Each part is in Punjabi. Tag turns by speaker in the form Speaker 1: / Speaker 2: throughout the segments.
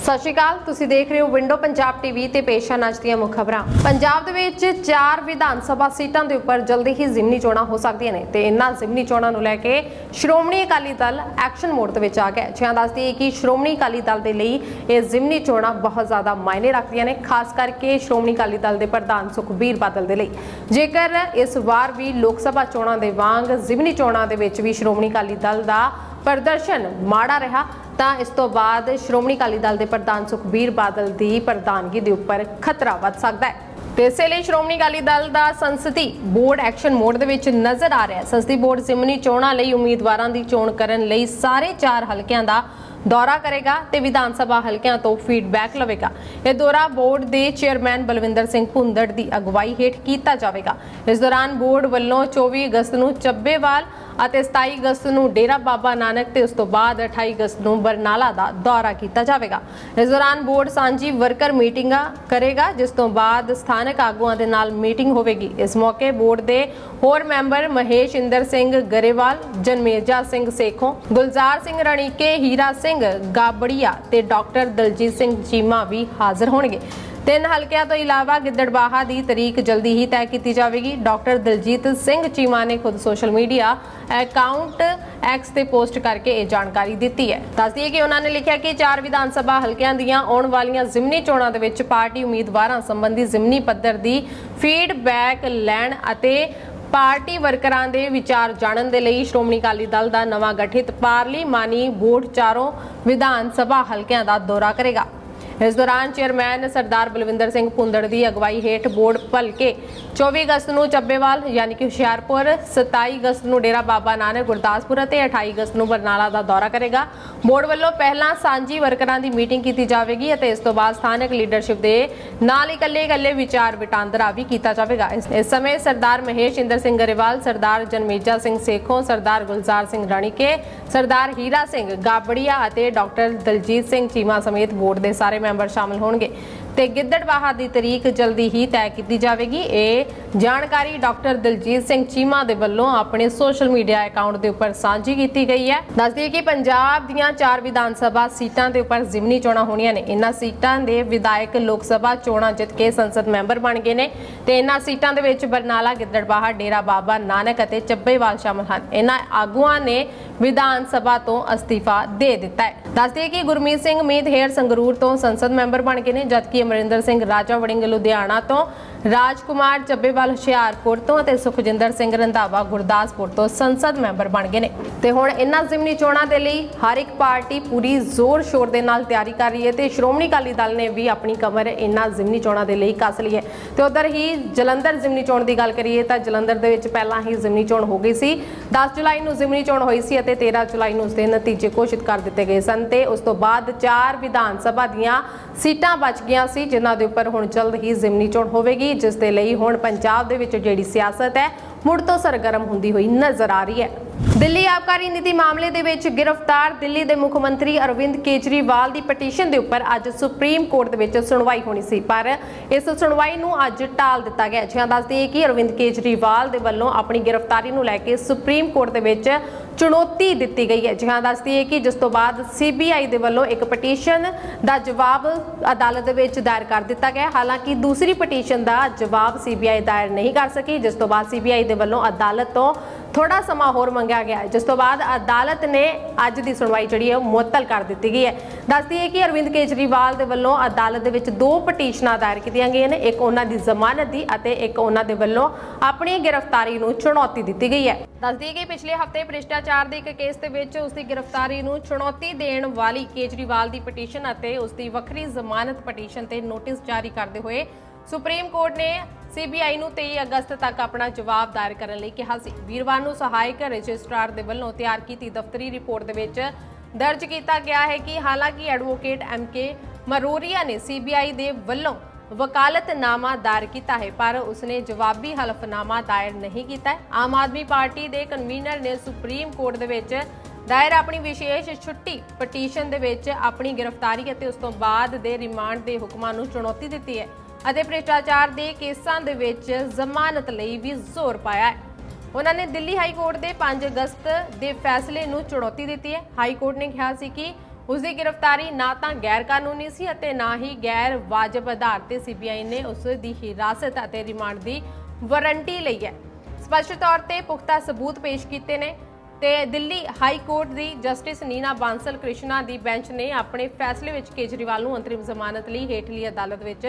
Speaker 1: ਸਤਿ ਸ਼੍ਰੀ ਅਕਾਲ, ਤੁਸੀਂ ਦੇਖ ਰਹੇ ਹੋ ਵਿੰਡੋ ਪੰਜਾਬ ਟੀਵੀ ਤੇ ਪੇਸ਼ ਹਨ ਅੱਜ ਦੀਆਂ ਮੁੱਖ ਖਬਰਾਂ ਪੰਜਾਬ ਦੇ ਵਿੱਚ ਚਾਰ ਵਿਧਾਨ ਸਭਾ ਸੀਟਾਂ ਦੇ ਉੱਪਰ ਜਲਦੀ ਹੀ ਜ਼ਿਮਨੀ ਚੋਣਾਂ ਹੋ ਸਕਦੀਆਂ ਨੇ ਤੇ ਇਨ੍ਹਾਂ ਜ਼ਿਮਨੀ ਚੋਣਾਂ ਨੂੰ ਲੈ ਕੇ ਸ਼੍ਰੋਮਣੀ ਅਕਾਲੀ ਦਲ ਐਕਸ਼ਨ ਮੋਡ ਦੇ ਵਿੱਚ ਆ ਗਿਆ ਹੈ। ਦੱਸਦੀ ਹੈ ਕਿ ਸ਼੍ਰੋਮਣੀ ਅਕਾਲੀ ਦਲ ਦੇ ਲਈ ਇਹ ਜ਼ਿਮਨੀ ਚੋਣਾਂ ਬਹੁਤ ਜ਼ਿਆਦਾ ਮਾਇਨੇ ਰੱਖਦੀਆਂ ਨੇ, ਖਾਸ ਕਰਕੇ ਸ਼੍ਰੋਮਣੀ ਅਕਾਲੀ ਦਲ ਦੇ ਪ੍ਰਧਾਨ ਸੁਖਬੀਰ ਬਾਦਲ ਦੇ ਲਈ ਜੇਕਰ ਇਸ ਵਾਰ ਵੀ ਲੋਕ ਸਭਾ ਚੋਣਾਂ ਦੇ ਵਾਂਗ ਜ਼ਿਮਨੀ ਚੋਣਾਂ ਦੇ ਵਿੱਚ ਵੀ ਸ਼੍ਰੋਮਣੀ ਅਕਾਲੀ ਦਲ ਦਾ ਪ੍ਰਦਰਸ਼ਨ ਮਾੜਾ ਰਿਹਾ ਤਾਂ ਇਸ ਤੋਂ ਬਾਅਦ ਸ਼੍ਰੋਮਣੀ ਅਕਾਲੀ ਦਲ ਦੇ ਪ੍ਰਧਾਨ ਸੁਖਬੀਰ ਬਾਦਲ ਦੀ ਪ੍ਰਧਾਨਗੀ ਦੇ ਉੱਪਰ ਖਤਰਾ ਵੱਧ ਸਕਦਾ ਹੈ। ਤੇ ਇਸੇ ਲਈ ਸ਼੍ਰੋਮਣੀ ਅਕਾਲੀ ਦਲ ਦਾ ਸੰਸਦੀ ਬੋਰਡ ਐਕਸ਼ਨ ਮੋਡ ਦੇ ਵਿੱਚ ਨਜ਼ਰ ਆ ਰਿਹਾ ਹੈ। ਸੰਸਦੀ ਬੋਰਡ ਜ਼ਿਮਨੀ ਚੋਣਾਂ ਲਈ ਉਮੀਦਵਾਰਾਂ ਦੀ ਚੋਣ ਕਰਨ ਲਈ ਸਾਰੇ ਚਾਰ ਹਲਕਿਆਂ ਦਾ ਦੌਰਾ ਕਰੇਗਾ ਤੇ ਵਿਧਾਨ ਸਭਾ ਹਲਕਿਆਂ ਤੋਂ ਫੀਡਬੈਕ ਲਵੇਗਾ। ਇਹ ਦੌਰਾ ਬੋਰਡ ਦੇ ਚੇਅਰਮੈਨ ਬਲਵਿੰਦਰ ਸਿੰਘ ਭੁੰਦੜ ਦੀ ਅਗਵਾਈ ਹੇਠ ਕੀਤਾ ਜਾਵੇਗਾ। ਇਸ ਦੌਰਾਨ ਬੋਰਡ ਵੱਲੋਂ 24 ਅਗਸਤ ਨੂੰ ਚੱਬੇਵਾਲ ਅਤੇ 27 ਅਗਸਤ ਨੂੰ ਡੇਰਾ ਬਾਬਾ ਨਾਨਕ ਤੇ ਉਸ ਤੋਂ ਬਾਅਦ 28 ਅਗਸਤ ਨੂੰ ਬਰਨਾਲਾ ਦਾ ਦੌਰਾ ਕੀਤਾ ਜਾਵੇਗਾ। ਇਸ ਦੌਰਾਨ ਬੋਰਡ ਸਾਂਝੀ ਵਰਕਰ ਮੀਟਿੰਗਾਂ ਕਰੇਗਾ, ਜਿਸ ਤੋਂ ਬਾਅਦ ਸਥਾਨਕ ਆਗੂਆਂ ਦੇ ਨਾਲ ਮੀਟਿੰਗ ਹੋਵੇਗੀ। ਇਸ ਮੌਕੇ ਬੋਰਡ ਦੇ ਹੋਰ ਮੈਂਬਰ ਮਹੇਸ਼ ਇੰਦਰ ਸਿੰਘ ਗਰੇਵਾਲ, ਜਨਮੇਜਾ ਸਿੰਘ ਸੇਖੋਂ, ਗੁਲਜ਼ਾਰ ਸਿੰਘ ਰਣੀਕੇ, ਹੀਰਾ ਸਿੰਘ ਗਾਬੜੀਆ ਤੇ ਡਾਕਟਰ ਦਲਜੀਤ ਸਿੰਘ ਚੀਮਾ ਵੀ ਹਾਜ਼ਰ ਹੋਣਗੇ। ਤਿੰਨ ਹਲਕਿਆਂ ਤੋਂ ਇਲਾਵਾ ਗਿੱਦੜਬਾਹਾ ਦੀ ਤਰੀਕ ਜਲਦੀ ਹੀ ਤੈਅ ਕੀਤੀ ਜਾਵੇਗੀ। ਡਾਕਟਰ ਦਲਜੀਤ ਸਿੰਘ ਚੀਮਾ ਨੇ ਖੁਦ ਸੋਸ਼ਲ ਮੀਡੀਆ ਅਕਾਊਂਟ ਐਕਸ ਤੇ ਪੋਸਟ ਕਰਕੇ ਇਹ ਜਾਣਕਾਰੀ ਦਿੱਤੀ ਹੈ। ਦੱਸਦੀ ਹੈ ਕਿ ਉਹਨਾਂ ਨੇ ਲਿਖਿਆ ਕਿ ਚਾਰ ਵਿਧਾਨ ਸਭਾ ਹਲਕਿਆਂ ਦੀਆਂ ਆਉਣ ਵਾਲੀਆਂ ਜ਼ਿਮਨੀ ਚੋਣਾਂ ਦੇ ਵਿੱਚ ਪਾਰਟੀ ਉਮੀਦਵਾਰਾਂ ਸੰਬੰਧੀ ਜ਼ਿਮਨੀ ਪੱਧਰ ਦੀ ਫੀਡਬੈਕ ਲੈਣ ਅਤੇ ਪਾਰਟੀ ਵਰਕਰਾਂ ਦੇ ਵਿਚਾਰ ਜਾਣਨ ਦੇ ਲਈ ਸ਼੍ਰੋਮਣੀ ਅਕਾਲੀ ਦਲ ਦਾ ਨਵਾਂ ਗਠਿਤ ਪਾਰਲੀਮਾਨੀ ਬੋਰਡ ਚਾਰੋਂ ਵਿਧਾਨ ਸਭਾ ਹਲਕਿਆਂ ਦਾ ਦੌਰਾ ਕਰੇਗਾ। ਇਸ ਦੌਰਾਨ ਚੇਅਰਮੈਨ ਸਰਦਾਰ ਬਲਵਿੰਦਰ ਸਿੰਘ ਭੁੰਦੜ ਦੀ ਅਗਵਾਈ ਹੇਠ ਬੋਰਡ ਭਲਕੇ 24 ਅਗਸਤ ਨੂੰ ਚੱਬੇਵਾਲ, ਯਾਨੀ ਕਿ ਹੁਸ਼ਿਆਰਪੁਰ 27 ਅਗਸਤ ਨੂੰ ਡੇਰਾ ਬਾਬਾ ਨਾਨਕ, ਗੁਰਦਾਸਪੁਰ ਅਤੇ 28 ਅਗਸਤ ਨੂੰ ਬਰਨਾਲਾ ਦਾ ਦੌਰਾ ਕਰੇਗਾ। ਬੋਰਡ ਵੱਲੋਂ ਪਹਿਲਾਂ ਸਾਂਝੀ ਵਰਕਰਾਂ ਦੀ ਮੀਟਿੰਗ ਕੀਤੀ ਜਾਵੇਗੀ ਅਤੇ ਇਸ ਤੋਂ ਬਾਅਦ ਸਥਾਨਕ ਲੀਡਰਸ਼ਿਪ ਦੇ ਨਾਲ ਇਕੱਲੇ ਇਕੱਲੇ ਵਿਚਾਰ ਵਟਾਂਦਰਾ ਵੀ ਕੀਤਾ ਜਾਵੇਗਾ। ਇਸ ਸਮੇਂ ਸਰਦਾਰ ਮਹੇਸ਼ ਇੰਦਰ ਸਿੰਘ ਗਰੇਵਾਲ, ਸਰਦਾਰ ਜਨਮੇਜਾ ਸਿੰਘ ਸੇਖੋਂ, ਸਰਦਾਰ ਗੁਲਜ਼ਾਰ ਸਿੰਘ ਰਾਣੀਕੇ, ਸਰਦਾਰ ਹੀਰਾ ਸਿੰਘ ਗਾਬੜੀਆ ਅਤੇ ਡਾਕਟਰ ਦਲਜੀਤ ਸਿੰਘ ਚੀਮਾ ਸਮੇਤ ਬੋਰਡ ਦੇ ਸਾਰੇ ਮੈਂਬਰ ਸ਼ਾਮਲ ਹੋਣਗੇ। ਤੇ ਗਿੱਦੜਬਾਹਾ ਦੀ ਤਰੀਕ ਜਲਦੀ ਹੀ ਤੈਅ ਕੀਤੀ ਜਾਵੇਗੀ। ਇਹ ਜਾਣਕਾਰੀ ਡਾਕਟਰ ਦਿਲਜੀਤ ਸਿੰਘ ਚੀਮਾ ਦੇ ਵੱਲੋਂ ਆਪਣੇ ਸੋਸ਼ਲ ਮੀਡੀਆ ਅਕਾਊਂਟ ਦੇ ਉੱਪਰ ਸਾਂਝੀ ਕੀਤੀ ਗਈ ਹੈ। ਦੱਸਦੀ ਹੈ ਕਿ ਪੰਜਾਬ ਦੀਆਂ ਚਾਰ ਵਿਧਾਨ ਸਭਾ ਸੀਟਾਂ ਦੇ ਉੱਪਰ ਜ਼ਿਮਨੀ ਚੋਣਾਂ ਹੋਣੀਆਂ ਨੇ। ਇਹਨਾਂ ਸੀਟਾਂ ਦੇ ਵਿਧਾਇਕ ਲੋਕ ਸਭਾ ਚੋਣਾਂ ਜਿੱਤ ਕੇ ਸੰਸਦ ਮੈਂਬਰ ਬਣ ਗਏ ਨੇ ਤੇ ਇਹਨਾਂ ਸੀਟਾਂ ਦੇ ਵਿੱਚ ਬਰਨਾਲਾ ਗਿੱਦੜਬਾਹਾ ਡੇਰਾ ਬਾਬਾ ਨਾਨਕ ਅਤੇ ਚੱਬੇਵਾਲ ਸ਼ਾਮਲ ਹਨ। ਇਹਨਾਂ ਆਗੂਆਂ ਨੇ ਵਿਧਾਨ ਸਭਾ ਤੋਂ ਅਸਤੀਫਾ ਦੇ ਦਿੱਤਾ ਹੈ। ਦੱਸਦੀ ਹੈ ਕਿ ਗੁਰਮੀਤ ਸਿੰਘ ਮੀਤ ਹੇਰ ਸੰਗਰੂਰ ਤੋਂ ਸੰਸਦ ਮੈਂਬਰ ਬਣ ਗਏ ਨੇ, ਜਦਕਿ ਅਮਰਿੰਦਰ ਸਿੰਘ ਰਾਜਾ ਵੜਿੰਗ ਲੁਧਿਆਣਾ ਤੋਂ ਰਾਜਕੁਮਾਰ ਚੱਬੇਵਾਲ ਹੁਸ਼ਿਆਰਪੁਰ ਤੋਂ ਅਤੇ ਸੁਖਜਿੰਦਰ ਸਿੰਘ ਰੰਧਾਵਾ ਗੁਰਦਾਸਪੁਰ ਤੋਂ ਸੰਸਦ ਮੈਂਬਰ ਬਣ ਗਏ ਨੇ। ਤੇ ਹੁਣ ਇਹਨਾਂ ਜ਼ਿਮਨੀ ਚੋਣਾਂ ਦੇ ਲਈ ਹਰ ਇੱਕ ਪਾਰਟੀ ਪੂਰੀ ਜ਼ੋਰ ਸ਼ੋਰ ਦੇ ਨਾਲ ਤਿਆਰੀ ਕਰ ਰਹੀ ਹੈ ਤੇ ਸ਼੍ਰੋਮਣੀ ਅਕਾਲੀ ਦਲ ਨੇ ਵੀ ਆਪਣੀ ਕਮਰ ਇਹਨਾਂ ਜ਼ਿਮਨੀ ਚੋਣਾਂ ਦੇ ਲਈ ਕੱਸ ਲਈ ਹੈ। ਤੇ ਉਧਰ ਹੀ ਜਲੰਧਰ ਜ਼ਿਮਨੀ ਚੋਣ ਦੀ ਗੱਲ ਕਰੀਏ ਤਾਂ ਜਲੰਧਰ ਦੇ ਵਿੱਚ ਪਹਿਲਾਂ ਹੀ ਜ਼ਿਮਨੀ ਚੋਣ ਹੋ ਗਈ ਸੀ। 10 ਜੁਲਾਈ ਨੂੰ ਜ਼ਿਮਨੀ ਚੋਣ ਹੋਈ ਸੀ ਅਤੇ 13 ਜੁਲਾਈ ਨੂੰ ਉਸ ਦੇ ਨਤੀਜੇ ਘੋਸ਼ਿਤ ਕਰ ਦਿੱਤੇ ਗਏ ਸਨ ਤੇ ਉਸ ਤੋਂ ਬਾਅਦ ਚਾਰ ਵਿਧਾਨ ਸਭਾ ਦੀਆਂ ਸੀਟਾਂ ਬਚ ਗਈਆਂ ਸੀ, ਜਿਨ੍ਹਾਂ ਦੇ ਉੱਪਰ ਹੁਣ ਜਲਦ ਹੀ ਜ਼ਿਮਨੀ ਚੋਣ ਹੋਵੇਗੀ। ਜਿਸ ਦੇ ਲਈ ਹੁਣ ਪੰਜਾਬ ਦੇ ਵਿੱਚ ਜਿਹੜੀ ਸਿਆਸਤ ਹੈ ਮੁੜ ਤੋਂ ਸਰਗਰਮ ਹੁੰਦੀ ਹੋਈ ਨਜ਼ਰ ਆ ਰਹੀ ਹੈ। ਦਿੱਲੀ ਆਬਕਾਰੀ ਨੀਤੀ ਮਾਮਲੇ ਦੇ ਵਿੱਚ ਗ੍ਰਿਫਤਾਰ ਦਿੱਲੀ ਦੇ ਮੁੱਖ ਮੰਤਰੀ ਅਰਵਿੰਦ ਕੇਜਰੀਵਾਲ ਦੀ ਪਟੀਸ਼ਨ ਦੇ ਉੱਪਰ ਅੱਜ ਸੁਪਰੀਮ ਕੋਰਟ ਦੇ ਵਿੱਚ ਸੁਣਵਾਈ ਹੋਣੀ ਸੀ। ਪਰ ਇਸ ਸੁਣਵਾਈ ਨੂੰ ਅੱਜ ਟਾਲ ਦਿੱਤਾ ਗਿਆ। ਜਿਹਾਂ ਦੱਸਦੀ ਕਿ ਅਰਵਿੰਦ ਕੇਜਰੀਵਾਲ ਦੇ ਵੱਲੋਂ ਆਪਣੀ ਗ੍ਰਿਫਤਾਰੀ ਨੂੰ ਲੈ ਕੇ ਸੁਪਰੀਮ ਕੋਰਟ ਦੇ ਵਿੱਚ ਚੁਣੌਤੀ ਦਿੱਤੀ ਗਈ ਹੈ। ਜਿਹਾਂ ਦੱਸਦੀ ਹੈ ਕਿ ਜਿਸ ਤੋਂ ਬਾਅਦ ਸੀਬੀਆਈ ਦੇ ਵੱਲੋਂ ਇੱਕ ਪਟੀਸ਼ਨ ਦਾ ਜਵਾਬ ਅਦਾਲਤ ਦੇ ਵਿੱਚ ਦਾਇਰ ਕਰ ਦਿੱਤਾ ਗਿਆ। ਹਾਲਾਂਕਿ ਦੂਸਰੀ ਪਟੀਸ਼ਨ ਦਾ ਜਵਾਬ ਸੀਬੀਆਈ ਦਾਇਰ ਨਹੀਂ ਕਰ ਸਕੀ। ਜਿਸ ਤੋਂ ਬਾਅਦ ਸੀਬੀਆਈ ਦੇ ਵੱਲੋਂ ਅਦਾਲਤ ਤੋਂ ਥੋੜਾ ਸਮਾਂ ਹੋਰ ਮੰਗਿਆ ਗਿਆ ਜਿਸ ਤੋਂ ਬਾਅਦ ਅਦਾਲਤ ਨੇ ਅੱਜ ਦੀ ਸੁਣਵਾਈ ਜਿਹੜੀ ਹੈ ਮੁਅੱਤਲ ਕਰ ਦਿੱਤੀ ਗਈ ਹੈ। ਦੱਸਦੀ ਹੈ ਕਿ ਅਰਵਿੰਦ ਕੇਜਰੀਵਾਲ ਦੇ ਵੱਲੋਂ ਅਦਾਲਤ ਦੇ ਵਿੱਚ ਦੋ ਪਟੀਸ਼ਨਾਂ ਦਾਇਰ ਕੀਤੀਆਂ ਗਈਆਂ ਨੇ, ਇੱਕ ਉਹਨਾਂ ਦੀ ਜ਼ਮਾਨਤ ਦੀ ਅਤੇ ਇੱਕ ਉਹਨਾਂ ਦੇ ਵੱਲੋਂ ਆਪਣੀ ਗ੍ਰਿਫਤਾਰੀ ਨੂੰ ਚੁਣੌਤੀ ਦਿੱਤੀ ਗਈ ਹੈ। ਦੱਸਦੀ ਹੈ ਕਿ ਪਿਛਲੇ ਹਫ਼ਤੇ ਭ੍ਰਿਸ਼ਟਾਚਾਰ ਦੇ ਇੱਕ ਕੇਸ ਦੇ ਵਿੱਚ ਉਸ ਦੀ ਗ੍ਰਿਫਤਾਰੀ ਨੂੰ ਚੁਣੌਤੀ ਦੇਣ ਵਾਲੀ ਕੇਜਰੀਵਾਲ ਦੀ ਪਟੀਸ਼ਨ ਅਤੇ ਉਸ ਦੀ ਵੱਖਰੀ ਜ਼ਮਾਨਤ ਪਟੀਸ਼ਨ ਤੇ ਨੋਟਿਸ ਜਾਰੀ ਕਰਦੇ ਹੋਏ ਸੁਪਰੀਮ ਕੋਰਟ ਨੇ ਸੀਬੀਆਈ ਨੂੰ 23 ਅਗਸਤ ਤੱਕ ਆਪਣਾ ਜਵਾਬ ਦਾਇਰ ਕਰਨ ਲਈ ਕਿਹਾ ਸੀ। ਵੀਰਵਾਰ ਨੂੰ ਸਹਾਇਕ ਰਜਿਸਟਰਾਰ ਦੇ ਵੱਲੋਂ ਤਿਆਰ ਕੀਤੀ ਦਫ਼ਤਰੀ ਰਿਪੋਰਟ ਦੇ ਵਿੱਚ ਦਰਜ ਕੀਤਾ ਗਿਆ ਹੈ ਕਿ ਹਾਲਾਂਕਿ ਐਡਵੋਕੇਟ ਐਮਕੇ ਮਰੋਰੀਆ ਨੇ ਸੀਬੀਆਈ ਦੇ ਵੱਲੋਂ ਵਕਾਲਤਨਾਮਾ ਦਾਇਰ ਕੀਤਾ ਹੈ, ਪਰ ਉਸਨੇ ਜਵਾਬੀ ਹਲਫਨਾਮਾ ਦਾਇਰ ਨਹੀਂ ਕੀਤਾ ਆਮ ਆਦਮੀ ਪਾਰਟੀ ਦੇ ਕਨਵੀਨਰ ਨੇ ਸੁਪਰੀਮ ਕੋਰਟ ਦੇ ਵਿੱਚ ਦਾਇਰ ਆਪਣੀ ਵਿਸ਼ੇਸ਼ ਛੁੱਟੀ ਪਟੀਸ਼ਨ ਦੇ ਵਿੱਚ ਆਪਣੀ ਗ੍ਰਿਫਤਾਰੀ ਅਤੇ ਉਸ ਤੋਂ ਬਾਅਦ ਦੇ ਰਿਮਾਂਡ ਦੇ ਹੁਕਮਾਂ ਨੂੰ ਚੁਣੌਤੀ ਦਿੱਤੀ ਹੈ। ਅਤੇ ਭ੍ਰਿਸ਼ਟਾਚਾਰ ਦੇ ਕੇਸਾਂ ਦੇ ਵਿੱਚ ਜ਼ਮਾਨਤ ਲਈ ਵੀ ਜ਼ੋਰ ਪਾਇਆ ਹੈ। ਉਹਨਾਂ ਨੇ ਦਿੱਲੀ ਹਾਈ ਕੋਰਟ ਦੇ 5 ਅਗਸਤ ਦੇ ਫੈਸਲੇ ਨੂੰ ਚੁਣੌਤੀ ਦਿੱਤੀ ਹੈ। ਹਾਈ ਕੋਰਟ ਨੇ ਕਿਹਾ ਸੀ ਕਿ ਉਸ ਦੀ ਗ੍ਰਿਫਤਾਰੀ ਨਾ ਤਾਂ ਗੈਰ ਕਾਨੂੰਨੀ ਸੀ ਅਤੇ ਨਾ ਹੀ ਗੈਰ ਵਾਜਬ ਆਧਾਰ ਤੇ ਸੀਬੀਆਈ ਨੇ ਉਸ ਦੀ ਹਿਰਾਸਤ ਅਤੇ ਰਿਮਾਂਡ ਦੀ ਵਾਰੰਟੀ ਲਈ ਹੈ। ਸਪਸ਼ਟ ਤੌਰ ਤੇ ਪੁਖਤਾ ਸਬੂਤ ਪੇਸ਼ ਕੀਤੇ ਨੇ ਤੇ ਦਿੱਲੀ ਹਾਈ ਕੋਰਟ ਦੀ ਜਸਟਿਸ ਨੀਨਾ ਬਾਂਸਲ ਕ੍ਰਿਸ਼ਨਾ ਦੀ ਬੈਂਚ ਨੇ ਆਪਣੇ ਫੈਸਲੇ ਵਿੱਚ ਕੇਜਰੀਵਾਲ ਨੂੰ ਅੰਤਰਿਮ ਜ਼ਮਾਨਤ ਲਈ ਹੇਠਲੀ ਅਦਾਲਤ ਵਿੱਚ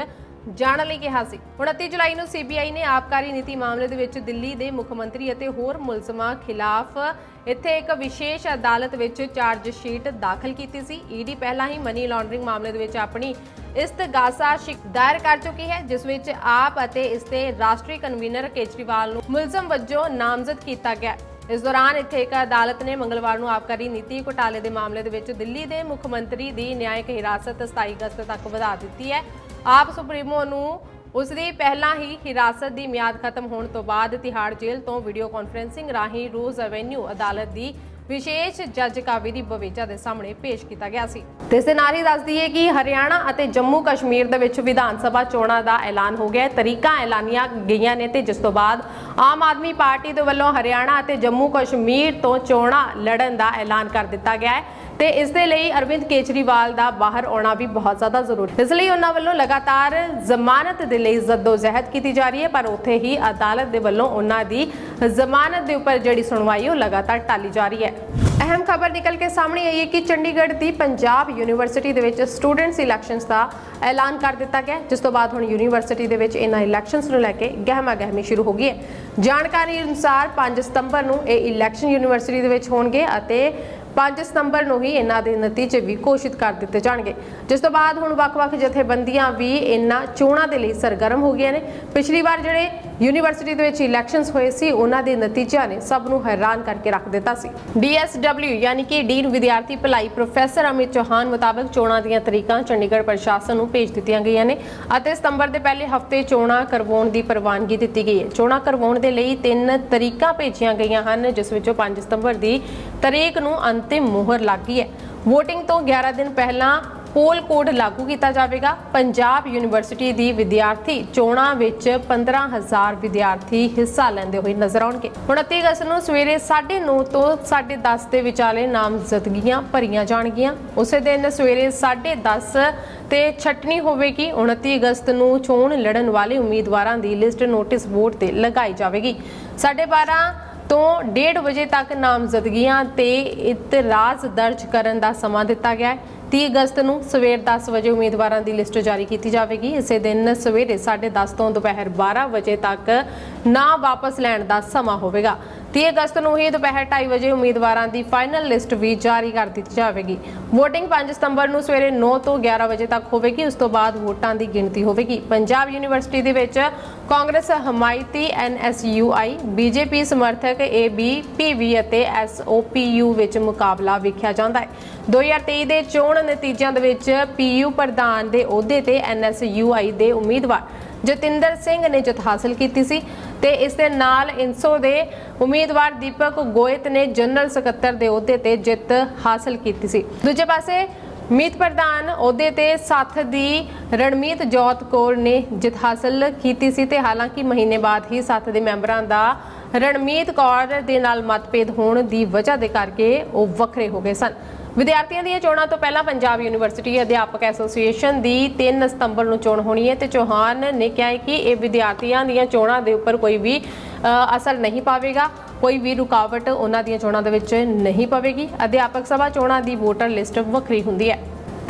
Speaker 1: ਜਾਣ ਲਈ ਕਿਹਾ ਸੀ। 29 ਜੁਲਾਈ ਨੂੰ ਸੀਬੀਆਈ ਨੇ ਆਬਕਾਰੀ ਨੀਤੀ ਮਾਮਲੇ ਦੇ ਵਿੱਚ ਦਿੱਲੀ ਦੇ ਮੁੱਖ ਮੰਤਰੀ ਅਤੇ ਹੋਰ ਮੁਲਜ਼ਮਾਂ ਖਿਲਾਫ ਇੱਥੇ ਇੱਕ ਵਿਸ਼ੇਸ਼ ਅਦਾਲਤ ਵਿੱਚ ਚਾਰਜ ਸ਼ੀਟ ਦਾਖਲ ਕੀਤੀ ਸੀ। ਈਡੀ ਪਹਿਲਾਂ ਹੀ ਮਨੀ ਲਾਂਡਰਿੰਗ ਮਾਮਲੇ ਦੇ ਵਿੱਚ ਆਪਣੀ ਇਸਤਗਾਸਾ ਸ਼ਿਕ ਦਾਇਰ ਕਰ ਚੁੱਕੀ ਹੈ, ਜਿਸ ਵਿੱਚ ਆਪ ਅਤੇ ਇਸ ਦੇ ਰਾਸ਼ਟਰੀ ਕਨਵੀਨਰ ਕੇਜਰੀਵਾਲ ਨੂੰ ਮੁਲਜ਼ਮ ਵਜੋਂ ਨਾਮਜ਼ਦ ਕੀਤਾ ਗਿਆ। ਇਸ ਦੌਰਾਨ ਇੱਥੇ ਇੱਕ ਅਦਾਲਤ ਨੇ ਮੰਗਲਵਾਰ ਨੂੰ ਆਬਕਾਰੀ ਨੀਤੀ ਘੁਟਾਲੇ ਦੇ ਮਾਮਲੇ ਦੇ ਵਿੱਚ ਦਿੱਲੀ ਦੇ ਮੁੱਖ ਮੰਤਰੀ ਦੀ ਨਿਆਇਕ ਹਿਰਾਸਤ 27 ਅਗਸਤ ਤੱਕ ਵਧਾ ਦਿੱਤੀ ਹੈ। ਆਪ ਸੁਪਰੀਮੋ ਨੂੰ ਉਸ ਦੀ ਪਹਿਲਾਂ ਹੀ ਹਿਰਾਸਤ ਦੀ ਮਿਆਦ ਖਤਮ ਹੋਣ ਤੋਂ ਬਾਅਦ ਤਿਹਾੜ ਜੇਲ੍ਹ ਤੋਂ ਵੀਡੀਓ ਕਾਨਫਰੈਂਸਿੰਗ ਰਾਹੀਂ ਰੋਜ਼ ਐਵੇਨਿਊ ਅਦਾਲਤ ਦੀ ਵਿਸ਼ੇਸ਼ ਜੱਜ ਕਾਵੇਰੀ ਬਵੇਜਾ ਦੇ ਸਾਹਮਣੇ ਪੇਸ਼ ਕੀਤਾ ਗਿਆ ਸੀ। ਤੇ ਇਸ ਦੇ ਨਾਲ ਹੀ ਦੱਸਦੀ ਹੈ ਕਿ ਹਰਿਆਣਾ ਅਤੇ ਜੰਮੂ ਕਸ਼ਮੀਰ ਦੇ ਵਿੱਚ ਵਿਧਾਨ ਸਭਾ ਚੋਣਾਂ ਦਾ ਐਲਾਨ ਹੋ ਗਿਆ ਹੈ। ਤਰੀਕਾਂ ਐਲਾਨੀਆਂ ਗਈਆਂ ਨੇ ਤੇ ਜਿਸ ਤੋਂ ਬਾਅਦ ਆਮ ਆਦਮੀ ਪਾਰਟੀ ਦੇ ਵੱਲੋਂ ਹਰਿਆਣਾ ਅਤੇ ਜੰਮੂ ਕਸ਼ਮੀਰ ਤੋਂ ਚੋਣਾਂ ਲੜਨ ਦਾ ਐਲਾਨ ਕਰ ਦਿੱਤਾ ਗਿਆ ਹੈ। ਤੇ ਇਸ ਦੇ ਲਈ ਅਰਵਿੰਦ ਕੇਜਰੀਵਾਲ ਦਾ ਬਾਹਰ ਆਉਣਾ ਵੀ ਬਹੁਤ ਜ਼ਿਆਦਾ ਜ਼ਰੂਰੀ ਹੈ। ਇਸ ਲਈ ਉਹਨਾਂ ਵੱਲੋਂ ਲਗਾਤਾਰ ਜ਼ਮਾਨਤ ਦੇ ਲਈ ਜ਼ਦੋਜਹਿਦ ਕੀਤੀ ਜਾ ਰਹੀ ਹੈ, ਪਰ ਉੱਥੇ ਹੀ ਅਦਾਲਤ ਦੇ ਵੱਲੋਂ ਉਹਨਾਂ ਦੀ ਜ਼ਮਾਨਤ ਦੇ ਉੱਪਰ ਜਿਹੜੀ ਸੁਣਵਾਈ ਉਹ ਲਗਾਤਾਰ ਟਾਲੀ ਜਾ ਰਹੀ ਹੈ। ਅਹਿਮ ਖਬਰ ਨਿਕਲ ਕੇ ਸਾਹਮਣੇ ਆਈ ਹੈ ਕਿ ਚੰਡੀਗੜ੍ਹ ਦੀ ਪੰਜਾਬ ਯੂਨੀਵਰਸਿਟੀ ਦੇ ਵਿੱਚ ਸਟੂਡੈਂਟਸ ਇਲੈਕਸ਼ਨਸ ਦਾ ਐਲਾਨ ਕਰ ਦਿੱਤਾ ਗਿਆ ਜਿਸ ਤੋਂ ਬਾਅਦ ਹੁਣ ਯੂਨੀਵਰਸਿਟੀ ਦੇ ਵਿੱਚ ਇਹਨਾਂ ਇਲੈਕਸ਼ਨਸ ਨੂੰ ਲੈ ਕੇ ਗਹਿਮਾ ਗਹਿਮੀ ਸ਼ੁਰੂ ਹੋ ਗਈ ਹੈ। ਜਾਣਕਾਰੀ ਅਨੁਸਾਰ 5 ਸਤੰਬਰ ਨੂੰ ਇਹ ਇਲੈਕਸ਼ਨ ਯੂਨੀਵਰਸਿਟੀ ਦੇ ਵਿੱਚ ਹੋਣਗੇ ਅਤੇ 5 ਸਤੰਬਰ ਨੂੰ ਹੀ ਇਹਨਾਂ ਦੇ ਨਤੀਜੇ ਵੀ ਘੋਸ਼ਿਤ ਕਰ ਦਿੱਤੇ ਜਾਣਗੇ। ਜਿਸ ਤੋਂ ਬਾਅਦ ਹੁਣ ਵੱਖ-ਵੱਖ ਜਥੇਬੰਦੀਆਂ ਵੀ ਇਹਨਾਂ ਚੋਣਾਂ ਦੇ ਲਈ ਸਰਗਰਮ ਹੋ ਗਈਆਂ ਨੇ। ਪਿਛਲੀ ਵਾਰ ਜਿਹੜੇ ਯੂਨੀਵਰਸਿਟੀ ਦੇ ਵਿੱਚ ਇਲੈਕਸ਼ਨਸ ਹੋਏ ਸੀ, ਉਹਨਾਂ ਦੇ ਨਤੀਜਿਆਂ ਨੇ ਸਭ ਨੂੰ ਹੈਰਾਨ ਕਰਕੇ ਰੱਖ ਦਿੱਤਾ ਸੀ। DSW ਯਾਨੀ ਕਿ ਡੀਨ ਵਿਦਿਆਰਥੀ ਭਲਾਈ ਪ੍ਰੋਫੈਸਰ ਅਮਿਤ ਚੌਹਾਨ ਮੁਤਾਬਕ ਚੋਣਾਂ ਦੀਆਂ ਤਰੀਕਾਂ ਚੰਡੀਗੜ੍ਹ ਪ੍ਰਸ਼ਾਸਨ ਨੂੰ ਭੇਜ ਦਿੱਤੀਆਂ ਗਈਆਂ ਨੇ ਅਤੇ ਸਤੰਬਰ ਦੇ ਪਹਿਲੇ ਹਫ਼ਤੇ ਚੋਣਾਂ ਕਰਵਾਉਣ ਦੀ ਪ੍ਰਵਾਨਗੀ ਦਿੱਤੀ ਗਈ ਹੈ। ਚੋਣਾਂ ਕਰਵਾਉਣ ਦੇ ਲਈ ਤਿੰਨ ਤਰੀਕਾਂ ਭੇਜੀਆਂ ਗਈਆਂ ਹਨ, ਜਿਸ ਵਿੱਚੋਂ 5 ਸਤੰਬਰ ਦੀ ਤਰੀਕ ਨੂੰ ਅੰਤਿਮ ਮੋਹਰ ਲੱਗ ਗਈ ਹੈ। VOTING ਤੋਂ 11 ਦਿਨ ਪਹਿਲਾਂ ਪੋਲ ਕੋਡ ਲਾਗੂ ਕੀਤਾ ਜਾਵੇਗਾ। ਪੰਜਾਬ ਯੂਨੀਵਰਸਿਟੀ ਦੀ ਵਿਦਿਆਰਥੀ ਚੋਣਾਂ ਵਿੱਚ 15000 ਵਿਦਿਆਰਥੀ ਹਿੱਸਾ ਲੈਂਦੇ ਹੋਏ ਨਜ਼ਰ ਆਉਣਗੇ। 29 ਅਗਸਤ ਨੂੰ ਸਵੇਰੇ 9:30 ਤੋਂ 10:30 ਦੇ ਵਿਚਾਲੇ ਨਾਮਜ਼ਦਗੀਆਂ ਭਰੀਆਂ ਜਾਣਗੀਆਂ। ਉਸੇ ਦਿਨ ਸਵੇਰੇ 10:30 ਤੇ ਛਟਣੀ ਹੋਵੇਗੀ। 29 ਅਗਸਤ ਨੂੰ ਚੋਣ ਲੜਨ ਵਾਲੇ ਉਮੀਦਵਾਰਾਂ ਦੀ ਲਿਸਟ ਨੋਟਿਸ ਬੋਰਡ ਤੇ ਲਗਾਈ ਜਾਵੇਗੀ। 12:30 ਤੋਂ 1:30 ਵਜੇ ਤੱਕ ਨਾਮਜ਼ਦਗੀਆਂ ਤੇ ਇਤਰਾਜ਼ ਦਰਜ ਕਰਨ ਦਾ ਸਮਾਂ ਦਿੱਤਾ ਗਿਆ ਹੈ। 30 ਅਗਸਤ ਨੂੰ ਸਵੇਰ 10 ਵਜੇ ਉਮੀਦਵਾਰਾਂ ਦੀ ਲਿਸਟ ਜਾਰੀ ਕੀਤੀ ਜਾਵੇਗੀ। ਇਸੇ ਦਿਨ ਸਵੇਰੇ 10:30 ਤੋਂ ਦੁਪਹਿਰ 12 ਵਜੇ ਤੱਕ ਨਾਂ ਵਾਪਸ ਲੈਣ ਦਾ ਸਮਾਂ ਹੋਵੇਗਾ। 30 ਅਗਸਤ ਨੂੰ ਹੀ ਦੁਪਹਿਰ 2:30 ਵਜੇ ਉਮੀਦਵਾਰਾਂ ਦੀ ਫਾਈਨਲ ਲਿਸਟ ਵੀ ਜਾਰੀ ਕਰ ਦਿੱਤੀ ਜਾਵੇਗੀ। VOTING 5 ਸਤੰਬਰ ਨੂੰ ਸਵੇਰੇ 9 ਤੋਂ 11 ਵਜੇ ਤੱਕ ਹੋਵੇਗੀ। ਉਸ ਤੋਂ ਬਾਅਦ ਵੋਟਾਂ ਦੀ ਗਿਣਤੀ ਹੋਵੇਗੀ। ਪੰਜਾਬ ਯੂਨੀਵਰਸਿਟੀ ਦੇ ਵਿੱਚ ਕਾਂਗਰਸ ਹਮਾਇਤੀ NSUI BJP ਸਮਰਥਕ AB ਅਤੇ SOPU ਵਿੱਚ ਮੁਕਾਬਲਾ ਵੇਖਿਆ ਜਾਂਦਾ ਹੈ। 2023 ਦੇ ਚੋਣ ਨਤੀਜਿਆਂ ਦੇ ਵਿੱਚ PU ਪ੍ਰਧਾਨ ਦੇ ਅਹੁਦੇ ਤੇ NSUI ਦੇ ਉਮੀਦਵਾਰ ਜਤਿੰਦਰ ਸਿੰਘ ਨੇ ਜਿੱਤ ਹਾਸਲ ਕੀਤੀ ਸੀ ਤੇ ਇਸ ਦੇ ਨਾਲ ਇਨਸੋ ਦੇ ਉਮੀਦਵਾਰ ਦੀਪਕ ਗੋਇਤ ਨੇ ਜਨਰਲ ਸਕੱਤਰ ਦੇ ਅਹੁਦੇ ਤੇ ਜਿੱਤ ਹਾਸਲ ਕੀਤੀ ਸੀ। ਦੂਜੇ ਪਾਸੇ ਮੀਤ ਪ੍ਰਧਾਨ ਅਹੁਦੇ ਤੇ ਸਾਥ ਦੀ ਰਣਮੀਤ ਜੋਤ ਕੌਰ ਨੇ ਜਿੱਤ ਹਾਸਲ ਕੀਤੀ ਸੀ ਤੇ ਹਾਲਾਂਕਿ ਮਹੀਨੇ ਬਾਅਦ ਹੀ ਸਾਥ ਦੇ ਮੈਂਬਰਾਂ ਦਾ ਰਣਮੀਤ ਕੌਰ ਦੇ ਨਾਲ ਮਤਭੇਦ ਹੋਣ ਦੀ ਵਜ੍ਹਾ ਦੇ ਕਰਕੇ ਉਹ ਵੱਖਰੇ ਹੋ ਗਏ ਸਨ। ਵਿਦਿਆਰਥੀਆਂ ਦੀਆਂ ਚੋਣਾਂ ਤੋਂ ਪਹਿਲਾਂ ਪੰਜਾਬ ਯੂਨੀਵਰਸਿਟੀ ਅਧਿਆਪਕ ਐਸੋਸੀਏਸ਼ਨ ਦੀ 3 ਸਤੰਬਰ ਨੂੰ ਚੋਣ ਹੋਣੀ ਹੈ ਤੇ ਚੌਹਾਨ ਨੇ ਕਿਹਾ ਹੈ ਕਿ ਇਹ ਵਿਦਿਆਰਥੀਆਂ ਦੀਆਂ ਚੋਣਾਂ ਦੇ ਉੱਪਰ ਕੋਈ ਵੀ ਅਸਰ ਨਹੀਂ ਪਾਵੇਗਾ। ਕੋਈ ਵੀ ਰੁਕਾਵਟ ਉਹਨਾਂ ਦੀਆਂ ਚੋਣਾਂ ਦੇ ਵਿੱਚ ਨਹੀਂ ਪਵੇਗੀ। ਅਧਿਆਪਕ ਸਭਾ ਚੋਣਾਂ ਦੀ ਵੋਟਰ ਲਿਸਟ ਵੱਖਰੀ ਹੁੰਦੀ ਹੈ।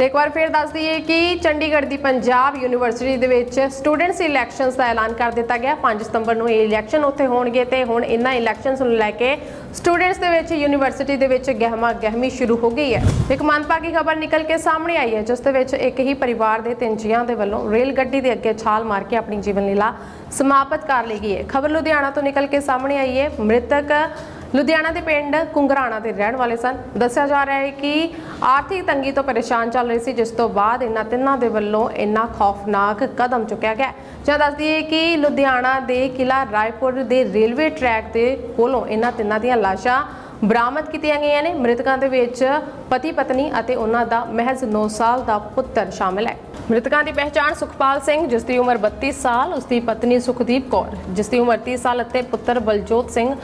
Speaker 1: ਤੇ ਇੱਕ ਵਾਰ ਫਿਰ ਦੱਸ ਦਈਏ ਕਿ ਚੰਡੀਗੜ੍ਹ ਦੀ ਪੰਜਾਬ ਯੂਨੀਵਰਸਿਟੀ ਦੇ ਵਿੱਚ ਸਟੂਡੈਂਟਸ ਇਲੈਕਸ਼ਨਸ ਦਾ ਐਲਾਨ ਕਰ ਦਿੱਤਾ ਗਿਆ। 5 ਸਤੰਬਰ ਨੂੰ ਇਹ ਇਲੈਕਸ਼ਨ ਉੱਥੇ ਹੋਣਗੇ ਤੇ ਹੁਣ ਇਹਨਾਂ ਇਲੈਕਸ਼ਨਸ ਨੂੰ ਲੈ ਕੇ ਸਟੂਡੈਂਟਸ ਦੇ ਵਿੱਚ ਯੂਨੀਵਰਸਿਟੀ ਦੇ ਵਿੱਚ ਗਹਿਮਾ ਗਹਿਮੀ ਸ਼ੁਰੂ ਹੋ ਗਈ ਹੈ। ਇੱਕ ਮੰਦਭਾਗੀ ਖਬਰ ਨਿਕਲ ਕੇ ਸਾਹਮਣੇ ਆਈ ਹੈ, ਜਿਸ ਦੇ ਵਿੱਚ ਇੱਕ ਹੀ ਪਰਿਵਾਰ ਦੇ ਤਿੰਨ ਜੀਆਂ ਦੇ ਵੱਲੋਂ ਰੇਲ ਗੱਡੀ ਦੇ ਅੱਗੇ ਛਾਲ ਮਾਰ ਕੇ ਆਪਣੀ ਜੀਵਨ ਲੀਲਾ ਸਮਾਪਤ ਕਰ ਲਈ ਗਈ ਹੈ। ਖਬਰ ਲੁਧਿਆਣਾ ਤੋਂ ਨਿਕਲ ਕੇ ਸਾਹਮਣੇ ਆਈ ਹੈ। ਮ੍ਰਿਤਕ ਲੁਧਿਆਣਾ ਦੇ ਪਿੰਡ ਕੁੰਗਰਾਣਾ ਦੇ ਰਹਿਣ ਵਾਲੇ ਸਨ। ਦੱਸਿਆ ਜਾ ਰਿਹਾ ਹੈ ਕਿ ਆਰਥਿਕ ਤੰਗੀ ਤੋਂ ਪਰੇਸ਼ਾਨ ਚੱਲ ਰਹੀ ਸੀ, ਜਿਸ ਤੋਂ ਬਾਅਦ ਇਹਨਾਂ ਤਿੰਨਾਂ ਦੇ ਵੱਲੋਂ ਇੰਨਾ ਖੌਫਨਾਕ ਕਦਮ ਚੁੱਕਿਆ ਗਿਆ। ਜਾਂ ਦੱਸਦੀ ਹੈ ਕਿ ਲੁਧਿਆਣਾ ਦੇ ਕਿਲਾ ਰਾਏਪੁਰ ਦੇ ਰੇਲਵੇ ਟਰੈਕ ਦੇ ਕੋਲੋਂ ਇਹਨਾਂ ਤਿੰਨਾਂ ਦੀਆਂ ਲਾਸ਼ਾਂ ਬਰਾਮਦ ਕੀਤੀਆਂ ਗਈਆਂ ਨੇ। ਮ੍ਰਿਤਕਾਂ ਦੇ ਵਿੱਚ ਪਤੀ ਪਤਨੀ ਅਤੇ ਉਹਨਾਂ ਦਾ ਮਹਿਜ਼ 9 ਸਾਲ ਦਾ ਪੁੱਤਰ ਸ਼ਾਮਿਲ ਹੈ। ਮ੍ਰਿਤਕਾਂ ਦੀ ਪਹਿਚਾਣ ਸੁਖਪਾਲ ਸਿੰਘ, ਜਿਸ ਦੀ ਉਮਰ 32 ਸਾਲ, ਉਸ ਦੀ ਪਤਨੀ ਸੁਖਦੀਪ ਕੌਰ, ਜਿਸ ਦੀ ਉਮਰ 30 ਸਾਲ ਅਤੇ ਪੁੱਤਰ ਬਲਜੋਤ ਸਿੰਘ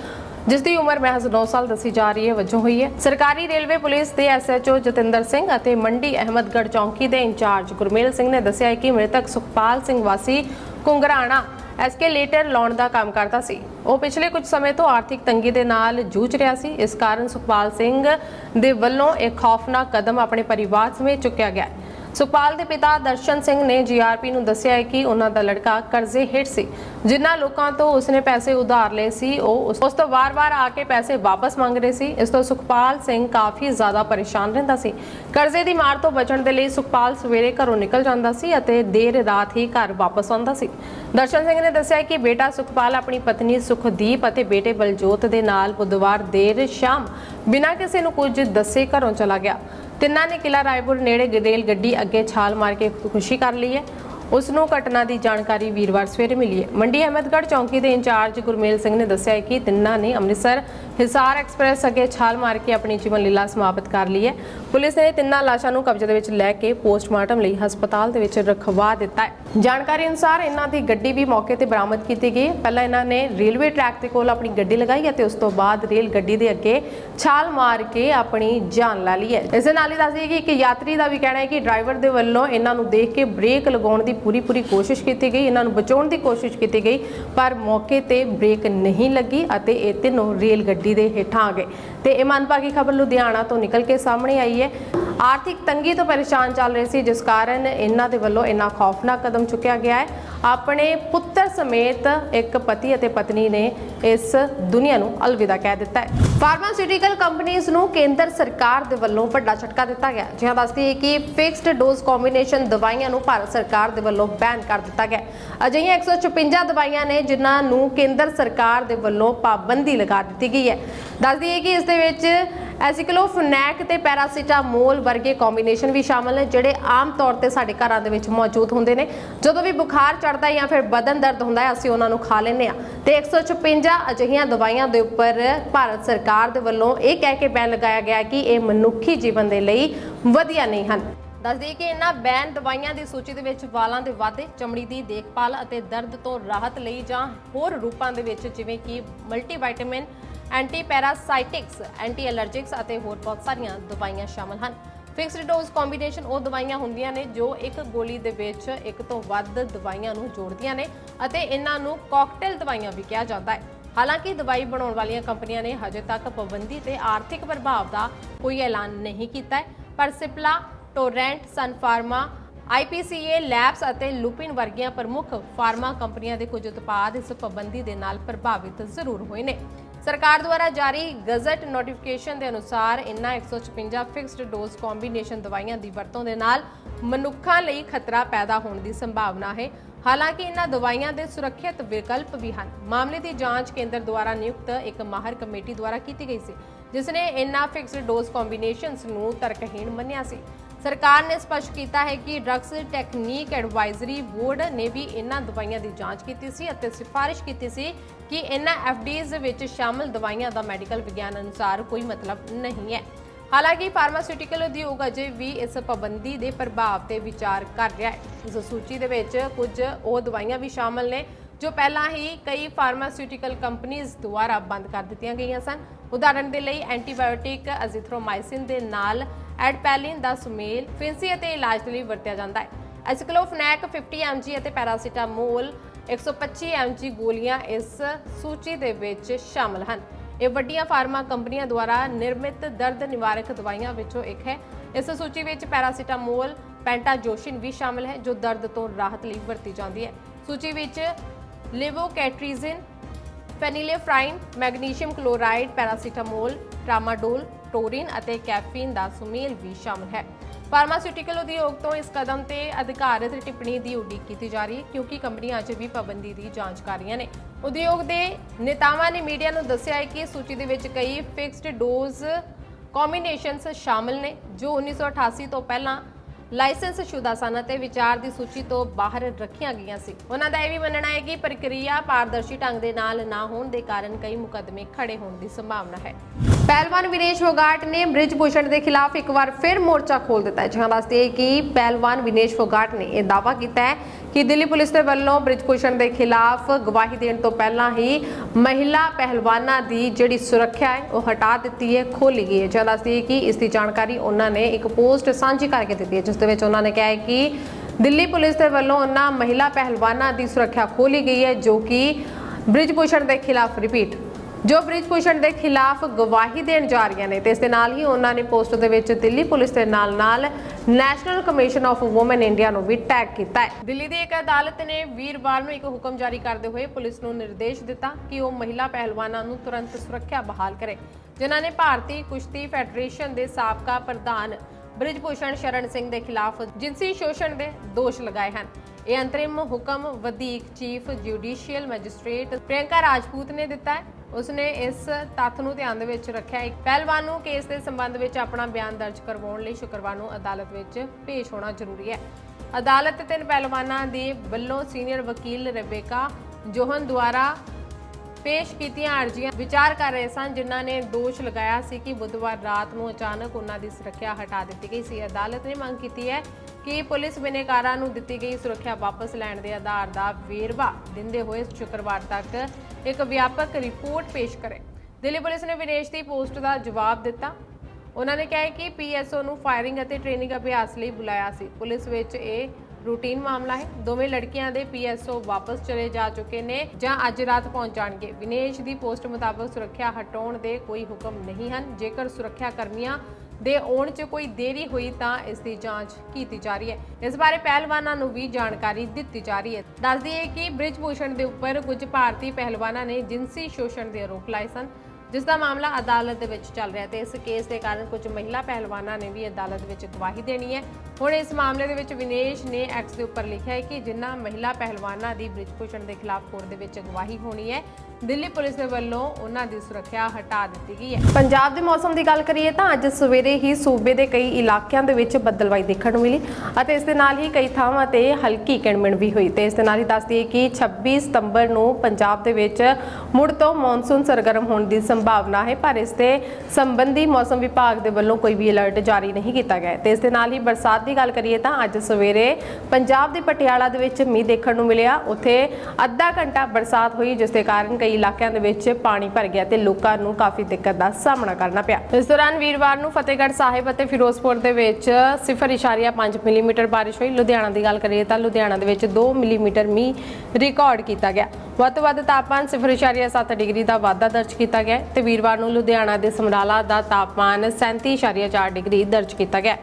Speaker 1: ਜਿਸ ਦੀ ਉਮਰ ਮਹਿਜ਼ 9 ਸਾਲ ਦੱਸੀ ਜਾ ਰਹੀ ਹੈ, ਵਜੋਂ ਹੋਈ ਹੈ। ਸਰਕਾਰੀ ਰੇਲਵੇ ਪੁਲਿਸ ਦੇ ਐਸਐਚਓ ਜਤਿੰਦਰ ਸਿੰਘ ਅਤੇ ਮੰਡੀ ਅਹਿਮਦਗੜ੍ਹ ਚੌਂਕੀ ਦੇ ਇੰਚਾਰਜ ਗੁਰਮੇਲ ਸਿੰਘ ਨੇ ਦੱਸਿਆ ਹੈ ਕਿ ਮ੍ਰਿਤਕ ਸੁਖਪਾਲ ਸਿੰਘ ਵਾਸੀ ਕੁੰਗਰਾਣਾ ਐਸਕੇਲੇਟਰ ਲਾਉਣ ਦਾ ਕੰਮ ਕਰਦਾ ਸੀ। ਉਹ ਪਿਛਲੇ ਕੁਝ ਸਮੇਂ ਤੋਂ ਆਰਥਿਕ ਤੰਗੀ ਦੇ ਨਾਲ ਜੂਝ ਰਿਹਾ ਸੀ। ਇਸ ਕਾਰਨ ਸੁਖਪਾਲ ਸਿੰਘ ਦੇ ਵੱਲੋਂ ਇੱਕ ਖੌਫਨਾਕ ਕਦਮ ਆਪਣੇ ਪਰਿਵਾਰ ਸਮੇਤ ਚੁੱਕਿਆ ਗਿਆ। ਹੈ। ਸੁਖਪਾਲ ਦੇ ਪਿਤਾ ਦਰਸ਼ਨ ਸਿੰਘ ਨੇ ਜੀਆਰਪੀ ਨੂੰ ਦੱਸਿਆ ਹੈ ਕਿ ਉਹਨਾਂ ਦਾ ਲੜਕਾ ਕਰਜ਼ੇ ਹੇਠ ਸੀ। ਜਿਨ੍ਹਾਂ ਲੋਕਾਂ ਤੋਂ ਉਸਨੇ ਪੈਸੇ ਉਧਾਰ ਲਏ ਸੀ, ਉਹ ਉਸ ਤੋਂ ਵਾਰ-ਵਾਰ ਆ ਕੇ ਪੈਸੇ ਵਾਪਸ ਮੰਗ ਰਹੇ ਸੀ। ਇਸ ਤੋਂ ਸੁਖਪਾਲ ਸਿੰਘ ਕਾਫੀ ਜ਼ਿਆਦਾ ਪਰੇਸ਼ਾਨ ਰਹਿੰਦਾ ਸੀ। ਕਰਜ਼ੇ ਦੀ ਮਾਰ ਤੋਂ ਬਚਣ ਦੇ ਲਈ ਸੁਖਪਾਲ ਸਵੇਰੇ ਘਰੋਂ ਨਿਕਲ ਜਾਂਦਾ ਸੀ ਅਤੇ ਦੇਰ ਰਾਤ ਹੀ ਘਰ ਵਾਪਸ ਆਉਂਦਾ ਸੀ। ਦਰਸ਼ਨ ਸਿੰਘ ਨੇ ਦੱਸਿਆ ਕਿ ਬੇਟਾ ਸੁਖਪਾਲ ਆਪਣੀ ਪਤਨੀ ਸੁਖਦੀਪ ਅਤੇ ਬੇਟੇ ਬਲਜੋਤ ਦੇ ਨਾਲ ਬੁੱਧਵਾਰ ਦੇਰ ਸ਼ਾਮ ਬਿਨਾਂ ਕਿਸੇ ਨੂੰ ਕੁਝ ਦੱਸੇ ਘਰੋਂ ਚਲਾ ਗਿਆ। ਤਿੰਨਾਂ ਨੇ ਕਿਲਾ ਰਾਏਪੁਰ ਨੇੜੇ ਰੇਲ ਗੱਡੀ ਅੱਗੇ ਛਾਲ ਮਾਰ ਕੇ ਖੁਦਕੁਸ਼ੀ ਕਰ ਲਈ ਹੈ। ਉਸ ਨੂੰ ਘਟਨਾ ਦੀ ਜਾਣਕਾਰੀ ਵੀਰਵਾਰ ਸਵੇਰੇ ਮਿਲੀ ਹੈ। ਮੰਡੀ ਅਹਿਮਦਗੜ੍ਹ ਚੌਂਕੀ ਦੇ ਇੰਚਾਰਜ ਗੁਰਮੇਲ ਸਿੰਘ ਨੇ ਦੱਸਿਆ ਕਿ ਤਿੰਨਾਂ ਨੇ ਅੰਮ੍ਰਿਤਸਰ ਹਿਸਾਰ ਐਕਸਪ੍ਰੈਸ ਅੱਗੇ ਛਾਲ ਮਾਰ ਕੇ ਆਪਣੀ ਜੀਵਨ ਲੀਲਾ ਸਮਾਪਤ ਕਰ ਲਈ ਹੈ। ਪੁਲਿਸ ਨੇ ਤਿੰਨਾਂ ਲਾਸ਼ਾਂ ਨੂੰ ਕਬਜ਼ੇ ਦੇ ਵਿੱਚ ਲੈ ਕੇ ਪੋਸਟਮਾਰਟਮ ਲਈ ਹਸਪਤਾਲ ਦੇ ਵਿੱਚ ਰਖਵਾ ਦਿੱਤਾ ਹੈ। ਜਾਣਕਾਰੀ ਅਨੁਸਾਰ ਇਹਨਾਂ ਦੀ ਗੱਡੀ ਵੀ ਮੌਕੇ ਤੇ ਬਰਾਮਦ ਕੀਤੀ ਗਈ ਪਹਿਲਾਂ ਇਹਨਾਂ ਨੇ ਰੇਲਵੇ ਟਰੈਕ ਦੇ ਕੋਲ ਆਪਣੀ ਗੱਡੀ ਲਗਾਈ ਅਤੇ ਉਸ ਤੋਂ ਬਾਅਦ ਰੇਲ ਗੱਡੀ ਦੇ ਅੱਗੇ ਛਾਲ ਮਾਰ ਕੇ ਆਪਣੀ ਜਾਨ ਲਾ ਲਈ ਹੈ। ਇਸ ਨਾਲ ਹੀ ਦੱਸਦੀ ਕਿ ਇੱਕ ਯਾਤਰੀ ਦਾ ਵੀ ਕਹਿਣਾ ਹੈ ਕਿ ਡਰਾਈਵਰ ਦੇ ਵੱਲੋਂ ਇਹਨਾਂ ਨੂੰ ਦੇਖ ਕੇ ਬ੍ਰੇਕ ਲਗਾਉਣ ਦੀ ਪੂਰੀ ਪੂਰੀ ਕੋਸ਼ਿਸ਼ ਕੀਤੀ ਗਈ, ਇਹਨਾਂ ਨੂੰ ਬਚਾਉਣ ਦੀ ਕੋਸ਼ਿਸ਼ ਕੀਤੀ ਗਈ, ਪਰ ਮੌਕੇ ਤੇ ਬ੍ਰੇਕ ਨਹੀਂ ਲੱਗੀ ਅਤੇ ਇਹ ਤਿੰਨੋਂ ਰੇਲ ਗੱਡੀ ਦੇ ਹੇਠਾਂ ਆ ਗਏ। ਤੇ ਇਹ ਮੰਦਭਾਗੀ ਖਬਰ ਲੁਧਿਆਣਾ ਤੋਂ ਨਿਕਲ ਕੇ ਸਾਹਮਣੇ ਆਈ ਹੈ। ਆਰਥਿਕ ਤੰਗੀ ਤੋਂ ਪਰੇਸ਼ਾਨ ਚੱਲ ਰਹੇ ਸੀ, ਜਿਸ ਕਾਰਨ ਇਹਨਾਂ ਦੇ ਵੱਲੋਂ ਇੰਨਾ ਖੌਫਨਾਕ ਕਦਮ ਚੁੱਕਿਆ ਗਿਆ ਹੈ। ਆਪਣੇ ਪੁੱਤਰ ਸਮੇਤ ਇੱਕ ਪਤੀ ਅਤੇ ਪਤਨੀ ਨੇ ਇਸ ਦੁਨੀਆ ਨੂੰ ਅਲਵਿਦਾ ਕਹਿ ਦਿੱਤਾ ਹੈ। ਫਾਰਮਾਸਿਊਟੀਕਲ ਕੰਪਨੀਆਂ ਨੂੰ ਕੇਂਦਰ ਸਰਕਾਰ ਦੇ ਵੱਲੋਂ ਵੱਡਾ ਝਟਕਾ ਦਿੱਤਾ ਗਿਆ। ਜਿਹਾਂ ਦੱਸਦੀ ਹੈ ਕਿ ਫਿਕਸਡ ਡੋਜ਼ ਕੰਬੀਨੇਸ਼ਨ ਦਵਾਈਆਂ ਨੂੰ ਭਾਰਤ ਸਰਕਾਰ ਦੇ ਵੱਲੋਂ ਬੈਨ ਕਰ ਦਿੱਤਾ ਗਿਆ ਅਜਿਹੀਆਂ 156 ਦਵਾਈਆਂ ਨੇ ਜਿਨ੍ਹਾਂ ਨੂੰ ਕੇਂਦਰ ਸਰਕਾਰ ਦੇ ਵੱਲੋਂ ਪਾਬੰਦੀ ਲਗਾ ਦਿੱਤੀ ਗਈ ਹੈ। ਦੱਸਦੀ ਹੈ ਕਿ ਇਸ ਦੇ ਵਿੱਚ ਐਸਿਕਲੋਫਨੈਕ ਤੇ ਪੈਰਾਸੀਟਾਮੋਲ ਵਰਗੇ ਕੰਬੀਨੇਸ਼ਨ ਵੀ ਸ਼ਾਮਲ ਨੇ, ਜਿਹੜੇ ਆਮ ਤੌਰ ਤੇ ਸਾਡੇ ਘਰਾਂ ਦੇ ਵਿੱਚ ਮੌਜੂਦ ਹੁੰਦੇ ਨੇ। ਜਦੋਂ ਵੀ ਬੁਖਾਰ ਚੜਦਾ ਜਾਂ ਫਿਰ ਬਦਨ ਦਰਦ ਹੁੰਦਾ ਹੈ, ਅਸੀਂ ਉਹਨਾਂ ਨੂੰ ਖਾ ਲੈਂਦੇ ਆ ਤੇ 156 ਅਜਿਹੀਆਂ ਦਵਾਈਆਂ ਦੇ ਉੱਪਰ ਭਾਰਤ ਸਰਕਾਰ ਦੇ ਵੱਲੋਂ ਇਹ ਕਹਿ ਕੇ ਬੈਨ ਲਗਾਇਆ ਗਿਆ ਕਿ ਇਹ ਮਨੁੱਖੀ ਜੀਵਨ ਦੇ ਲਈ ਵਧੀਆ ਨਹੀਂ ਹਨ। ਦੱਸ ਦੱਸਦੀ ਕਿ ਇਹਨਾਂ ਬੈਨ ਦਵਾਈਆਂ ਦੀ ਸੂਚੀ ਦੇ ਵਿੱਚ ਵਾਲਾਂ ਦੇ ਵਾਧੇ, ਚਮੜੀ ਦੀ ਦੇਖਭਾਲ ਅਤੇ ਦਰਦ ਤੋਂ ਰਾਹਤ ਲਈ ਜਾਂ ਹੋਰ ਰੂਪਾਂ ਦੇ ਵਿੱਚ, ਜਿਵੇਂ ਕਿ multivitamin anti parasitics anti allergics ਅਤੇ ਹੋਰ ਬਹੁਤ ਸਾਰੀਆਂ ਦਵਾਈਆਂ ਸ਼ਾਮਲ ਹਨ। ਫਿਕਸਡ ਡੋਜ਼ ਕੰਬੀਨੇਸ਼ਨ ਉਹ ਦਵਾਈਆਂ ਹੁੰਦੀਆਂ ਨੇ ਜੋ ਇੱਕ ਗੋਲੀ ਦੇ ਵਿੱਚ ਇੱਕ ਤੋਂ ਵੱਧ ਦਵਾਈਆਂ ਨੂੰ ਜੋੜਦੀਆਂ ਨੇ ਅਤੇ ਇਹਨਾਂ ਨੂੰ ਕਾਕਟੇਲ ਦਵਾਈਆਂ ਵੀ ਕਿਹਾ ਜਾਂਦਾ ਹੈ। ਹਾਲਾਂਕਿ ਦਵਾਈ ਬਣਾਉਣ ਵਾਲੀਆਂ ਕੰਪਨੀਆਂ ਨੇ ਹਜੇ ਤੱਕ ਪਾਬੰਦੀ ਤੇ ਆਰਥਿਕ ਪ੍ਰਭਾਵ ਦਾ ਕੋਈ ਐਲਾਨ ਨਹੀਂ ਕੀਤਾ ਹੈ, ਪਰ Cipla, Torrent, Sun Pharma IPCA labs ਅਤੇ ਲੂਪਿਨ ਵਰਗੀਆਂ ਪ੍ਰਮੁੱਖ ਫਾਰਮਾ ਕੰਪਨੀਆਂ ਦੇ ਕੁਝ ਉਤਪਾਦ ਇਸ ਪਾਬੰਦੀ ਦੇ ਨਾਲ ਪ੍ਰਭਾਵਿਤ ਜ਼ਰੂਰ ਹੋਏ ਨੇ। ਸਰਕਾਰ ਦੁਆਰਾ ਜਾਰੀ ਗਜ਼ਟ ਨੋਟੀਫਿਕੇਸ਼ਨ ਦੇ ਅਨੁਸਾਰ ਇਨ੍ਹਾਂ 156 ਫਿਕਸਡ ਡੋਜ਼ ਕੰਬੀਨੇਸ਼ਨ ਦਵਾਈਆਂ ਦੀ ਵਰਤੋਂ ਦੇ ਨਾਲ ਮਨੁੱਖਾਂ ਲਈ ਖਤਰਾ ਪੈਦਾ ਹੋਣ ਦੀ ਸੰਭਾਵਨਾ ਹੈ। ਹਾਲਾਂਕਿ ਇਹਨਾਂ ਦਵਾਈਆਂ ਦੇ ਸੁਰੱਖਿਅਤ ਵਿਕਲਪ ਵੀ ਹਨ। ਮਾਮਲੇ ਦੀ ਜਾਂਚ ਕੇਂਦਰ ਦੁਆਰਾ ਨਿਯੁਕਤ ਇੱਕ ਮਾਹਰ ਕਮੇਟੀ ਦੁਆਰਾ ਕੀਤੀ ਗਈ ਸੀ, ਜਿਸ ਨੇ ਇਨ੍ਹਾਂ ਫਿਕਸਡ ਡੋਜ਼ ਕੰਬੀਨੇਸ਼ਨਸ ਨੂੰ ਤਰਕਹੀਣ ਮੰਨਿਆ ਸੀ। ਸਰਕਾਰ ਨੇ ਸਪਸ਼ਟ ਕੀਤਾ ਹੈ ਕਿ ਡਰੱਗਸ ਟੈਕਨੀਕ ਐਡਵਾਈਜ਼ਰੀ ਬੋਰਡ ਨੇ ਵੀ ਇਹਨਾਂ ਦਵਾਈਆਂ ਦੀ ਜਾਂਚ ਕੀਤੀ ਸੀ ਅਤੇ ਸਿਫਾਰਿਸ਼ ਕੀਤੀ ਸੀ ਕਿ ਇਨ੍ਹਾਂ ਐਫਡੀਜ਼ ਵਿੱਚ ਸ਼ਾਮਲ ਦਵਾਈਆਂ ਦਾ ਮੈਡੀਕਲ ਵਿਗਿਆਨ ਅਨੁਸਾਰ ਕੋਈ ਮਤਲਬ ਨਹੀਂ ਹੈ। ਹਾਲਾਂਕਿ ਫਾਰਮਾਸਿਊਟੀਕਲ ਉਦਯੋਗ ਅਜੇ ਵੀ ਇਸ ਪਾਬੰਦੀ ਦੇ ਪ੍ਰਭਾਵ ਤੇ ਵਿਚਾਰ ਕਰ ਰਿਹਾ ਹੈ। ਇਸ ਸੂਚੀ ਦੇ ਵਿੱਚ ਕੁਝ ਉਹ ਦਵਾਈਆਂ ਵੀ ਸ਼ਾਮਲ ਨੇ ਜੋ ਪਹਿਲਾਂ ਹੀ ਕਈ ਫਾਰਮਾਸਿਊਟੀਕਲ ਕੰਪਨੀਆਂ ਦੁਆਰਾ ਬੰਦ ਕਰ ਦਿੱਤੀਆਂ ਗਈਆਂ ਸਨ। ਉਦਾਹਰਣ ਦੇ ਲਈ ਐਂਟੀਬਾਇਓਟਿਕ ਅਜ਼ਿਥਰੋਮਾਈਸਿਨ ਦੇ ਨਾਲ ਐਡਪੈਲਿਨ ਦਾ ਸੁਮੇਲ ਫਿੰਸੀ ਅਤੇ ਇਲਾਜ ਲਈ ਵਰਤਿਆ ਜਾਂਦਾ ਹੈ। ਐਸਕਲੋਫਨੈਕ 50 mg ਅਤੇ ਪੈਰਾਸੀਟਾਮੋਲ 125 mg ਗੋਲੀਆਂ ਇਸ ਸੂਚੀ ਦੇ ਵਿੱਚ ਸ਼ਾਮਲ ਹਨ। ਇਹ ਵੱਡੀਆਂ ਫਾਰਮਾ ਕੰਪਨੀਆਂ ਦੁਆਰਾ ਨਿਰਮਿਤ ਦਰਦ ਨਿਵਾਰਕ ਦਵਾਈਆਂ ਵਿੱਚੋਂ ਇੱਕ ਹੈ। ਇਸ ਸੂਚੀ ਵਿੱਚ ਪੈਰਾਸੀਟਾਮੋਲ ਪੈਂਟਾਜੋਸ਼ਿਨ ਵੀ ਸ਼ਾਮਲ ਹੈ, ਜੋ ਦਰਦ ਤੋਂ ਰਾਹਤ ਲਈ ਵਰਤੀ ਜਾਂਦੀ ਹੈ। ਸੂਚੀ ਵਿੱਚ levocetirizine, phenylephrine, magnesium chloride, paracetamol tramadol taurine ਅਤੇ ਕੈਫੀਨ ਦਾ ਸੁਮੇਲ ਵੀ ਸ਼ਾਮਲ ਹੈ। ਫਾਰਮਾਸਿਊਟੀਕਲ ਉਦਯੋਗ ਤੋਂ ਇਸ ਕਦਮ ਤੇ ਅਧਿਕਾਰਤ ਟਿੱਪਣੀ ਦੀ ਉਡੀਕ ਕੀਤੀ ਜਾ ਰਹੀ ਹੈ ਕਿਉਂਕਿ ਕੰਪਨੀਆਂ ਅਜੇ ਵੀ ਪਾਬੰਦੀ ਦੀ ਜਾਂਚ ਕਰ ਰਹੀਆਂ ਨੇ। ਉਦਯੋਗ ਦੇ ਨੇਤਾਵਾਂ ਨੇ ਮੀਡੀਆ ਨੂੰ ਦੱਸਿਆ ਹੈ ਕਿ ਸੂਚੀ ਦੇ ਵਿੱਚ ਕਈ ਫਿਕਸਡ ਡੋਜ਼ ਕੰਬੀਨੇਸ਼ਨਸ ਸ਼ਾਮਲ ਨੇ, ਜੋ 1988 ਤੋਂ ਪਹਿਲਾਂ ਲਾਇਸੈਂਸ ਸ਼ੁਦਾ ਸਨ ਅਤੇ ਵਿਚਾਰ ਦੀ ਸੂਚੀ ਤੋਂ ਬਾਹਰ ਰੱਖੀਆਂ ਗਈਆਂ ਸੀ। ਉਹਨਾਂ ਦਾ ਇਹ ਵੀ ਮੰਨਣਾ ਹੈ ਕਿ ਪ੍ਰਕਿਰਿਆ ਪਾਰਦਰਸ਼ੀ ਢੰਗ ਦੇ ਨਾਲ ਨਾ ਹੋਣ ਦੇ ਕਾਰਨ ਕਈ ਮੁਕੱਦਮੇ ਖੜੇ ਹੋਣ ਦੀ ਸੰਭਾਵਨਾ ਹੈ। ਪਹਿਲਵਾਨ ਵਿਨੇਸ਼ ਫੋਗਾਟ ਨੇ ਬ੍ਰਿਜ ਭੂਸ਼ਣ ਦੇ ਖਿਲਾਫ ਇੱਕ ਵਾਰ ਫਿਰ ਮੋਰਚਾ ਖੋਲ ਦਿੱਤਾ ਹੈ ਜਿਹਾਂ ਦੱਸਦੇ ਹੈ ਕਿ ਪਹਿਲਵਾਨ ਵਿਨੇਸ਼ ਫੋਗਾਟ ਨੇ ਇਹ ਦਾਅਵਾ ਕੀਤਾ ਹੈ ਕਿ ਦਿੱਲੀ ਪੁਲਿਸ ਦੇ ਵੱਲੋਂ ਬ੍ਰਿਜ ਭੂਸ਼ਣ ਦੇ ਖਿਲਾਫ ਗਵਾਹੀ ਦੇਣ ਤੋਂ ਪਹਿਲਾਂ ਹੀ ਮਹਿਲਾ ਪਹਿਲਵਾਨਾਂ ਦੀ ਜਿਹੜੀ ਸੁਰੱਖਿਆ ਹੈ, ਉਹ ਹਟਾ ਦਿੱਤੀ ਹੈ ਖੋਲੀ ਗਈ ਹੈ। ਜਿਹਾਂ ਦੱਸਦੀ ਹੈ ਕਿ ਇਸ ਦੀ ਜਾਣਕਾਰੀ ਉਹਨਾਂ ਨੇ ਇੱਕ ਪੋਸਟ ਸਾਂਝੀ ਕਰਕੇ ਦਿੱਤੀ ਹੈ, ਜਿਸ ਦੇ ਵਿੱਚ ਉਹਨਾਂ ਨੇ ਕਿਹਾ ਹੈ ਕਿ ਦਿੱਲੀ ਪੁਲਿਸ ਦੇ ਵੱਲੋਂ ਉਹਨਾਂ ਮਹਿਲਾ ਪਹਿਲਵਾਨਾਂ ਦੀ ਸੁਰੱਖਿਆ ਖੋਲੀ ਗਈ ਹੈ, ਜੋ ਕਿ ਬ੍ਰਿਜਭੂਸ਼ਣ ਦੇ ਖਿਲਾਫ ਰਿਪੀਟ ਜੋ ਬ੍ਰਿਜ ਭੂਸ਼ਣ ਦੇ ਖਿਲਾਫ ਗਵਾਹੀ ਦੇਣ ਜਾ ਰਹੀਆਂ ਨੇ, ਤੇ ਇਸ ਦੇ ਨਾਲ ਹੀ ਉਹਨਾਂ ਨੇ ਪੋਸਟ ਦੇ ਵਿੱਚ ਦਿੱਲੀ ਪੁਲਿਸ ਦੇ ਨਾਲ ਨਾਲ national commission of women India ਨੂੰ ਵੀ ਟੈਗ ਕੀਤਾ ਹੈ। ਦਿੱਲੀ ਦੀ ਇੱਕ ਅਦਾਲਤ ਨੇ ਵੀਰਵਾਰ ਨੂੰ ਇੱਕ ਹੁਕਮ ਜਾਰੀ ਕਰਦੇ ਹੋਏ ਪੁਲਿਸ ਨੂੰ ਨਿਰਦੇਸ਼ ਦਿੱਤਾ ਕਿ ਉਹ ਮਹਿਲਾ ਪਹਿਲਵਾਨਾਂ ਨੂੰ ਤੁਰੰਤ ਸੁਰੱਖਿਆ ਬਹਾਲ ਕਰੇ, ਜਿਨ੍ਹਾਂ ਨੇ ਭਾਰਤੀ ਕੁਸ਼ਤੀ ਫੈਡਰੇਸ਼ਨ ਦੇ ਸਾਬਕਾ ਪ੍ਰਧਾਨ ਬ੍ਰਿਜ ਸ਼ਰਨ ਸਿੰਘ ਦੇ ਖਿਲਾਫ ਜਿਨਸੀ ਸ਼ੋਸ਼ਣ ਦੇ ਦੋਸ਼ ਲਗਾਏ ਹਨ। ਇਹ ਅੰਤਰਿਮ ਹੁਕਮ ਵਧੀਕ chief judicial magistrate Priyanka Rajput ਨੇ ਦਿੱਤਾ ਹੈ। ਉਸਨੇ ਇਸ ਤੱਥ ਨੂੰ ਧਿਆਨ ਦੇ ਵਿੱਚ ਰੱਖਿਆ। ਇੱਕ ਪਹਿਲਵਾਨ ਨੂੰ ਕੇਸ ਦੇ ਸੰਬੰਧ ਵਿੱਚ ਆਪਣਾ ਬਿਆਨ ਦਰਜ ਕਰਵਾਉਣ ਲਈ ਸ਼ੁੱਕਰਵਾਰ ਨੂੰ ਅਦਾਲਤ ਵਿੱਚ ਪੇਸ਼ ਹੋਣਾ ਜ਼ਰੂਰੀ ਹੈ। ਅਦਾਲਤ ਤਿੰਨ ਪਹਿਲਵਾਨਾਂ ਦੇ ਵੱਲੋਂ ਸੀਨੀਅਰ ਵਕੀਲ ਰਬੇਕਾ ਜੋਹਨ ਦੁਆਰਾ ਪੇਸ਼ ਕੀਤੀਆਂ ਅਰਜ਼ੀਆਂ ਵਿਚਾਰ ਕਰ ਰਹੇ ਸਨ, ਜਿਨ੍ਹਾਂ ਨੇ ਦੋਸ਼ ਲਗਾਇਆ ਸੀ ਕਿ ਬੁੱਧਵਾਰ ਰਾਤ ਨੂੰ ਅਚਾਨਕ ਉਹਨਾਂ ਦੀ ਸੁਰੱਖਿਆ ਹਟਾ ਦਿੱਤੀ ਗਈ ਸੀ। ਅਦਾਲਤ ਨੇ ਮੰਗ ਕੀਤੀ ਹੈ ਕਿ ਪੁਲਿਸ ਬਿਨੇਕਾਰਾਂ ਨੂੰ ਦਿੱਤੀ ਗਈ ਸੁਰੱਖਿਆ ਵਾਪਸ ਲੈਣ ਦੇ ਆਧਾਰ ਦਾ ਵੇਰਵਾ ਦਿੰਦੇ ਹੋਏ ਸ਼ੁੱਕਰਵਾਰ ਤੱਕ ਇੱਕ ਵਿਆਪਕ ਰਿਪੋਰਟ ਪੇਸ਼ ਕਰੇ। ਦਿੱਲੀ ਪੁਲਿਸ ਨੇ ਵਿਨੇਸ਼ ਦੀ ਪੋਸਟ ਦਾ ਜਵਾਬ ਦਿੱਤਾ। ਉਹਨਾਂ ਨੇ ਕਿਹਾ ਹੈ ਕਿ ਪੀਐਸਓ ਨੂੰ ਫਾਇਰਿੰਗ ਅਤੇ ਟ੍ਰੇਨਿੰਗ ਅਭਿਆਸ ਲਈ ਬੁਲਾਇਆ ਸੀ। ਪੁਲਿਸ ਵਿੱਚ ਇਹ ਰੂਟੀਨ ਮਾਮਲਾ ਹੈ। ਦੋਵੇਂ ਲੜਕੀਆਂ ਦੇ ਪੀਐਸਓ ਵਾਪਸ ਚਲੇ ਜਾ ਚੁੱਕੇ ਨੇ ਜਾਂ ਅੱਜ ਰਾਤ ਪਹੁੰਚ ਜਾਣਗੇ ਵਿਨੇਸ਼ ਦੀ ਪੋਸਟ ਮੁਤਾਬਕ ਸੁਰੱਖਿਆ ਹਟਾਉਣ ਦੇ ਕੋਈ ਹੁਕਮ ਨਹੀਂ ਹਨ। ਜੇਕਰ ਸੁਰੱਖਿਆ ਕਰਮੀਆਂ ਦੇ ਆਉਣ 'ਚ ਕੋਈ ਦੇਰੀ ਹੋਈ ਤਾਂ ਇਸ ਦੀ ਜਾਂਚ ਕੀਤੀ ਜਾ ਰਹੀ ਹੈ। ਇਸ ਬਾਰੇ ਪਹਿਲਵਾਨਾਂ ਨੂੰ ਵੀ ਜਾਣਕਾਰੀ ਦਿੱਤੀ ਜਾ ਰਹੀ ਹੈ। ਦੱਸਦੀ ਹੈ ਕਿ ਬ੍ਰਿਜ ਭੂਸ਼ਣ ਦੇ ਉੱਪਰ ਕੁਝ ਭਾਰਤੀ ਪਹਿਲਵਾਨਾਂ ਨੇ ਜਿਨਸੀ ਸ਼ੋਸ਼ਣ ਦੇ ਆਰੋਪ ਲਾਏ ਸਨ। ਜਿਸ ਦਾ ਮਾਮਲਾ ਅਦਾਲਤ ਦੇ ਵਿੱਚ ਚੱਲ ਰਿਹਾ ਤੇ ਇਸ ਕੇਸ ਦੇ ਕਾਰਨ ਕੁਝ ਮਹਿਲਾ ਪਹਿਲਵਾਨਾਂ ਨੇ ਵੀ ਅਦਾਲਤ ਵਿੱਚ ਗਵਾਹੀ ਦੇਣੀ ਹੈ। ਹੁਣ ਇਸ ਮਾਮਲੇ ਦੇ ਵਿੱਚ ਵਿਨੇਸ਼ ਨੇ ਐਕਸ ਦੇ ਉੱਪਰ ਲਿਖਿਆ ਹੈ ਕਿ ਜਿਨ੍ਹਾਂ ਮਹਿਲਾ ਪਹਿਲਵਾਨਾਂ ਦੀ ਬ੍ਰਿਜ ਦੇ ਖਿਲਾਫ ਕੋਰਟ ਦੇ ਵਿੱਚ ਗਵਾਹੀ ਹੋਣੀ ਹੈ, ਦਿੱਲੀ ਪੁਲਿਸ ਦੇ ਵੱਲੋਂ ਉਹਨਾਂ ਦੀ ਸੁਰੱਖਿਆ ਹਟਾ ਦਿੱਤੀ ਗਈ ਹੈ। ਪੰਜਾਬ ਦੇ ਮੌਸਮ ਦੀ ਗੱਲ ਕਰੀਏ ਤਾਂ ਅੱਜ ਸਵੇਰੇ ਹੀ ਸੂਬੇ ਦੇ ਕਈ ਇਲਾਕਿਆਂ ਦੇ ਵਿੱਚ ਬੱਦਲਵਾਈ ਦੇਖਣ ਨੂੰ ਮਿਲੀ ਅਤੇ ਇਸ ਦੇ ਨਾਲ ਹੀ ਕਈ ਥਾਵਾਂ ਤੇ ਹਲਕੀ ਕਿਣਮਿਣ ਵੀ ਹੋਈ ਤੇ ਇਸ ਦੇ ਨਾਲ ਹੀ ਦੱਸਦੀ ਹੈ ਕਿ 26 ਸਤੰਬਰ ਨੂੰ ਪੰਜਾਬ ਦੇ ਵਿੱਚ ਮੁੜ ਤੋਂ ਮੌਨਸੂਨ ਸਰਗਰਮ ਹੋਣ ਦੀ ਸੰਭਾਵਨਾ ਹੈ, ਪਰ ਇਸ ਦੇ ਸੰਬੰਧੀ ਮੌਸਮ ਵਿਭਾਗ ਦੇ ਵੱਲੋਂ ਕੋਈ ਵੀ ਅਲਰਟ ਜਾਰੀ ਨਹੀਂ ਕੀਤਾ ਗਿਆ ਹੈ। ਤੇ ਇਸ ਦੇ ਨਾਲ ਹੀ ਬਰਸਾਤ ਦੀ ਗੱਲ ਕਰੀਏ ਤਾਂ ਅੱਜ ਸਵੇਰੇ ਪੰਜਾਬ ਦੇ ਪਟਿਆਲਾ ਦੇ ਵਿੱਚ ਮੀਂਹ ਦੇਖਣ ਨੂੰ ਮਿਲਿਆ। ਉੱਥੇ ਅੱਧਾ ਘੰਟਾ ਬਰਸਾਤ ਹੋਈ, ਜਿਸ ਦੇ ਕਾਰਨ ਕਈ ਇਲਾਕਿਆਂ ਦੇ ਵਿੱਚ ਪਾਣੀ ਭਰ ਗਿਆ ਤੇ ਲੋਕਾਂ ਨੂੰ ਕਾਫੀ ਦਿੱਕਤ ਦਾ ਸਾਹਮਣਾ ਕਰਨਾ ਪਿਆ। ਇਸ ਦੌਰਾਨ ਵੀਰਵਾਰ ਨੂੰ ਫਤਿਹਗੜ੍ਹ ਸਾਹਿਬ ਅਤੇ ਫਿਰੋਜ਼ਪੁਰ ਦੇ ਵਿੱਚ 0.5 ਮਿਲੀਮੀਟਰ ਬਾਰਿਸ਼ ਹੋਈ। ਲੁਧਿਆਣਾ ਦੀ ਗੱਲ ਕਰੀਏ ਤਾਂ ਲੁਧਿਆਣਾ ਦੇ ਵਿੱਚ 2 ਮਿਲੀਮੀਟਰ ਮੀਂਹ ਰਿਕਾਰਡ ਕੀਤਾ ਗਿਆ। ਵੱਧ ਤੋਂ ਵੱਧ ਤਾਪਮਾਨ 0.7 ਡਿਗਰੀ ਦਾ ਵਾਧਾ ਦਰਜ ਕੀਤਾ ਗਿਆ ਹੈ ਤੇ ਵੀਰਵਾਰ ਨੂੰ ਲੁਧਿਆਣਾ ਦੇ ਸਮਰਾਲਾ ਦਾ ਤਾਪਮਾਨ 37.4 ਡਿਗਰੀ ਦਰਜ ਕੀਤਾ ਗਿਆ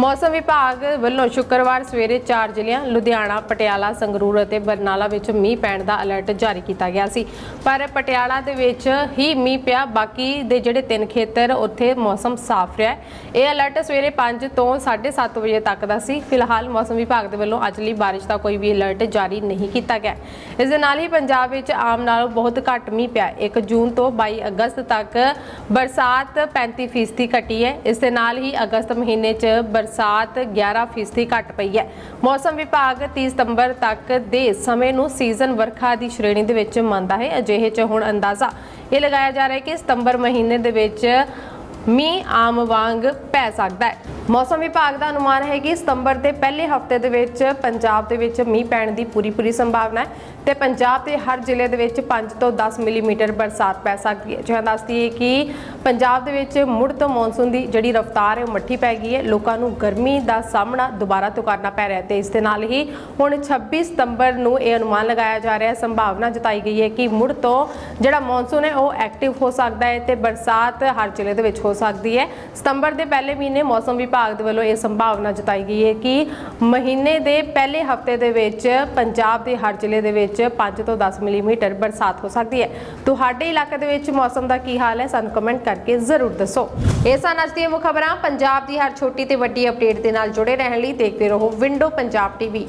Speaker 1: ਮੌਸਮ ਵਿਭਾਗ ਵੱਲੋਂ ਸ਼ੁੱਕਰਵਾਰ ਸਵੇਰੇ ਚਾਰ ਜ਼ਿਲ੍ਹਿਆਂ, ਲੁਧਿਆਣਾ, ਪਟਿਆਲਾ, ਸੰਗਰੂਰ ਅਤੇ ਬਰਨਾਲਾ ਵਿੱਚ ਮੀਂਹ ਪੈਣ ਦਾ ਅਲਰਟ ਜਾਰੀ ਕੀਤਾ ਗਿਆ ਸੀ। ਪਰ ਪਟਿਆਲਾ ਦੇ ਵਿੱਚ ਹੀ ਮੀਂਹ ਪਿਆ, ਬਾਕੀ ਦੇ ਜਿਹੜੇ ਤਿੰਨ ਖੇਤਰ ਉੱਥੇ ਮੌਸਮ ਸਾਫ਼ ਰਿਹਾ ਇਹ ਅਲਰਟ ਸਵੇਰੇ 5 ਤੋਂ 7:30 ਵਜੇ ਤੱਕ ਦਾ ਸੀ। ਫਿਲਹਾਲ ਮੌਸਮ ਵਿਭਾਗ ਦੇ ਵੱਲੋਂ ਅੱਜ ਲਈ ਬਾਰਿਸ਼ ਦਾ ਕੋਈ ਵੀ ਅਲਰਟ ਜਾਰੀ ਨਹੀਂ ਕੀਤਾ ਗਿਆ। ਇਸ ਦੇ ਨਾਲ ਹੀ ਪੰਜਾਬ ਵਿੱਚ ਆਮ ਨਾਲੋਂ ਬਹੁਤ ਘੱਟ ਮੀਂਹ ਪਿਆ। 1 ਜੂਨ ਤੋਂ 22 ਅਗਸਤ ਤੱਕ ਬਰਸਾਤ 35% ਘਟੀ ਹੈ। ਇਸ ਦੇ ਨਾਲ ਹੀ ਅਗਸਤ ਮਹੀਨੇ 'ਚ ਬਰਸਾਤ 11% ਘਟ ਪਈ ਹੈ। ਮੌਸਮ ਵਿਭਾਗ 30 ਸਤੰਬਰ ਤੱਕ ਦੇ ਸਮੇਂ ਨੂੰ ਸੀਜ਼ਨ ਵਰਖਾ ਦੀ ਸ਼੍ਰੇਣੀ ਦੇ ਵਿੱਚ ਮੰਨਦਾ ਹੈ। ਅਜਿਹੇ 'ਚ ਹੁਣ ਅੰਦਾਜ਼ਾ ਇਹ ਲਗਾਇਆ ਜਾ ਰਿਹਾ ਹੈ ਕਿ ਸਤੰਬਰ ਮਹੀਨੇ ਦੇ ਵਿੱਚ ਮੀਂਹ ਆਮ ਵਾਂਗ ਪੈ ਸਕਦਾ ਹੈ। ਮੌਸਮ ਵਿਭਾਗ ਦਾ ਅਨੁਮਾਨ ਹੈ ਕਿ ਸਤੰਬਰ ਦੇ ਪਹਿਲੇ ਹਫ਼ਤੇ ਦੇ ਵਿੱਚ ਪੰਜਾਬ ਦੇ ਵਿੱਚ ਮੀਂਹ ਪੈਣ ਦੀ ਪੂਰੀ ਪੂਰੀ ਸੰਭਾਵਨਾ ਹੈ। ਤੇ ਪੰਜਾਬ ਦੇ ਹਰ ਜ਼ਿਲ੍ਹੇ ਦੇ ਵਿੱਚ 5 ਤੋਂ 10 ਮਿਲੀਮੀਟਰ ਬਰਸਾਤ ਪੈ ਸਕਦੀ ਹੈ। ਜਿਵੇਂ ਦੱਸਦੀ ਹੈ ਕਿ ਪੰਜਾਬ ਦੇ ਵਿੱਚ ਮੁੜ ਤੋਂ ਮੌਨਸੂਨ ਦੀ ਜਿਹੜੀ ਰਫ਼ਤਾਰ ਹੈ, ਉਹ ਮੱਠੀ ਪੈ ਗਈ ਹੈ। ਲੋਕਾਂ ਨੂੰ ਗਰਮੀ ਦਾ ਸਾਹਮਣਾ ਦੁਬਾਰਾ ਤੋਂ ਕਰਨਾ ਪੈ ਰਿਹਾ ਹੈ ਤੇ ਇਸ ਦੇ ਨਾਲ ਹੀ ਹੁਣ 26 ਸਤੰਬਰ ਨੂੰ ਇਹ ਅਨੁਮਾਨ ਲਗਾਇਆ ਜਾ ਰਿਹਾ ਹੈ। ਸੰਭਾਵਨਾ ਜਤਾਈ ਗਈ ਹੈ ਕਿ ਮੁੜ ਤੋਂ ਜਿਹੜਾ ਮੌਨਸੂਨ ਹੈ, ਉਹ ਐਕਟਿਵ ਹੋ ਸਕਦਾ ਹੈ ਤੇ ਬਰਸਾਤ ਹਰ ਜ਼ਿਲ੍ਹੇ ਦੇ ਵਿੱਚ ਹੋ ਸਕਦੀ ਹੈ। ਸਤੰਬਰ ਦੇ ਪਹਿਲੇ ਮਹੀਨੇ ਮੌਸਮ ਵਿਭਾਗ ਦੇ ਵੱਲੋਂ ਇਹ ਸੰਭਾਵਨਾ ਜਤਾਈ ਗਈ ਹੈ ਕਿ ਮਹੀਨੇ ਦੇ ਪਹਿਲੇ ਹਫ਼ਤੇ ਦੇ ਵਿੱਚ ਪੰਜਾਬ ਦੇ ਹਰ ਜ਼ਿਲ੍ਹੇ ਦੇ ਵਿੱਚ ਵਿੱਚ 5 ਤੋਂ 10 ਮਿਲੀਮੀਟਰ ਬਰਸਾਤ ਹੋ ਸਕਦੀ ਹੈ। ਤੁਹਾਡੇ ਇਲਾਕੇ ਦੇ ਵਿੱਚ ਮੌਸਮ ਦਾ ਕੀ ਹਾਲ ਹੈ? ਸਾਨੂੰ ਕਮੈਂਟ ਕਰਕੇ ਜ਼ਰੂਰ ਦੱਸੋ। ਇਹ ਸਨ ਅੱਜ ਦੀਆਂ ਮੁੱਖ ਖਬਰਾਂ ਪੰਜਾਬ ਦੀ ਹਰ ਛੋਟੀ ਤੇ ਵੱਡੀ ਅਪਡੇਟ ਦੇ ਨਾਲ ਜੁੜੇ ਰਹਿਣ ਲਈ ਦੇਖਦੇ ਰਹੋ ਵਿੰਡੋ ਪੰਜਾਬ ਟੀਵੀ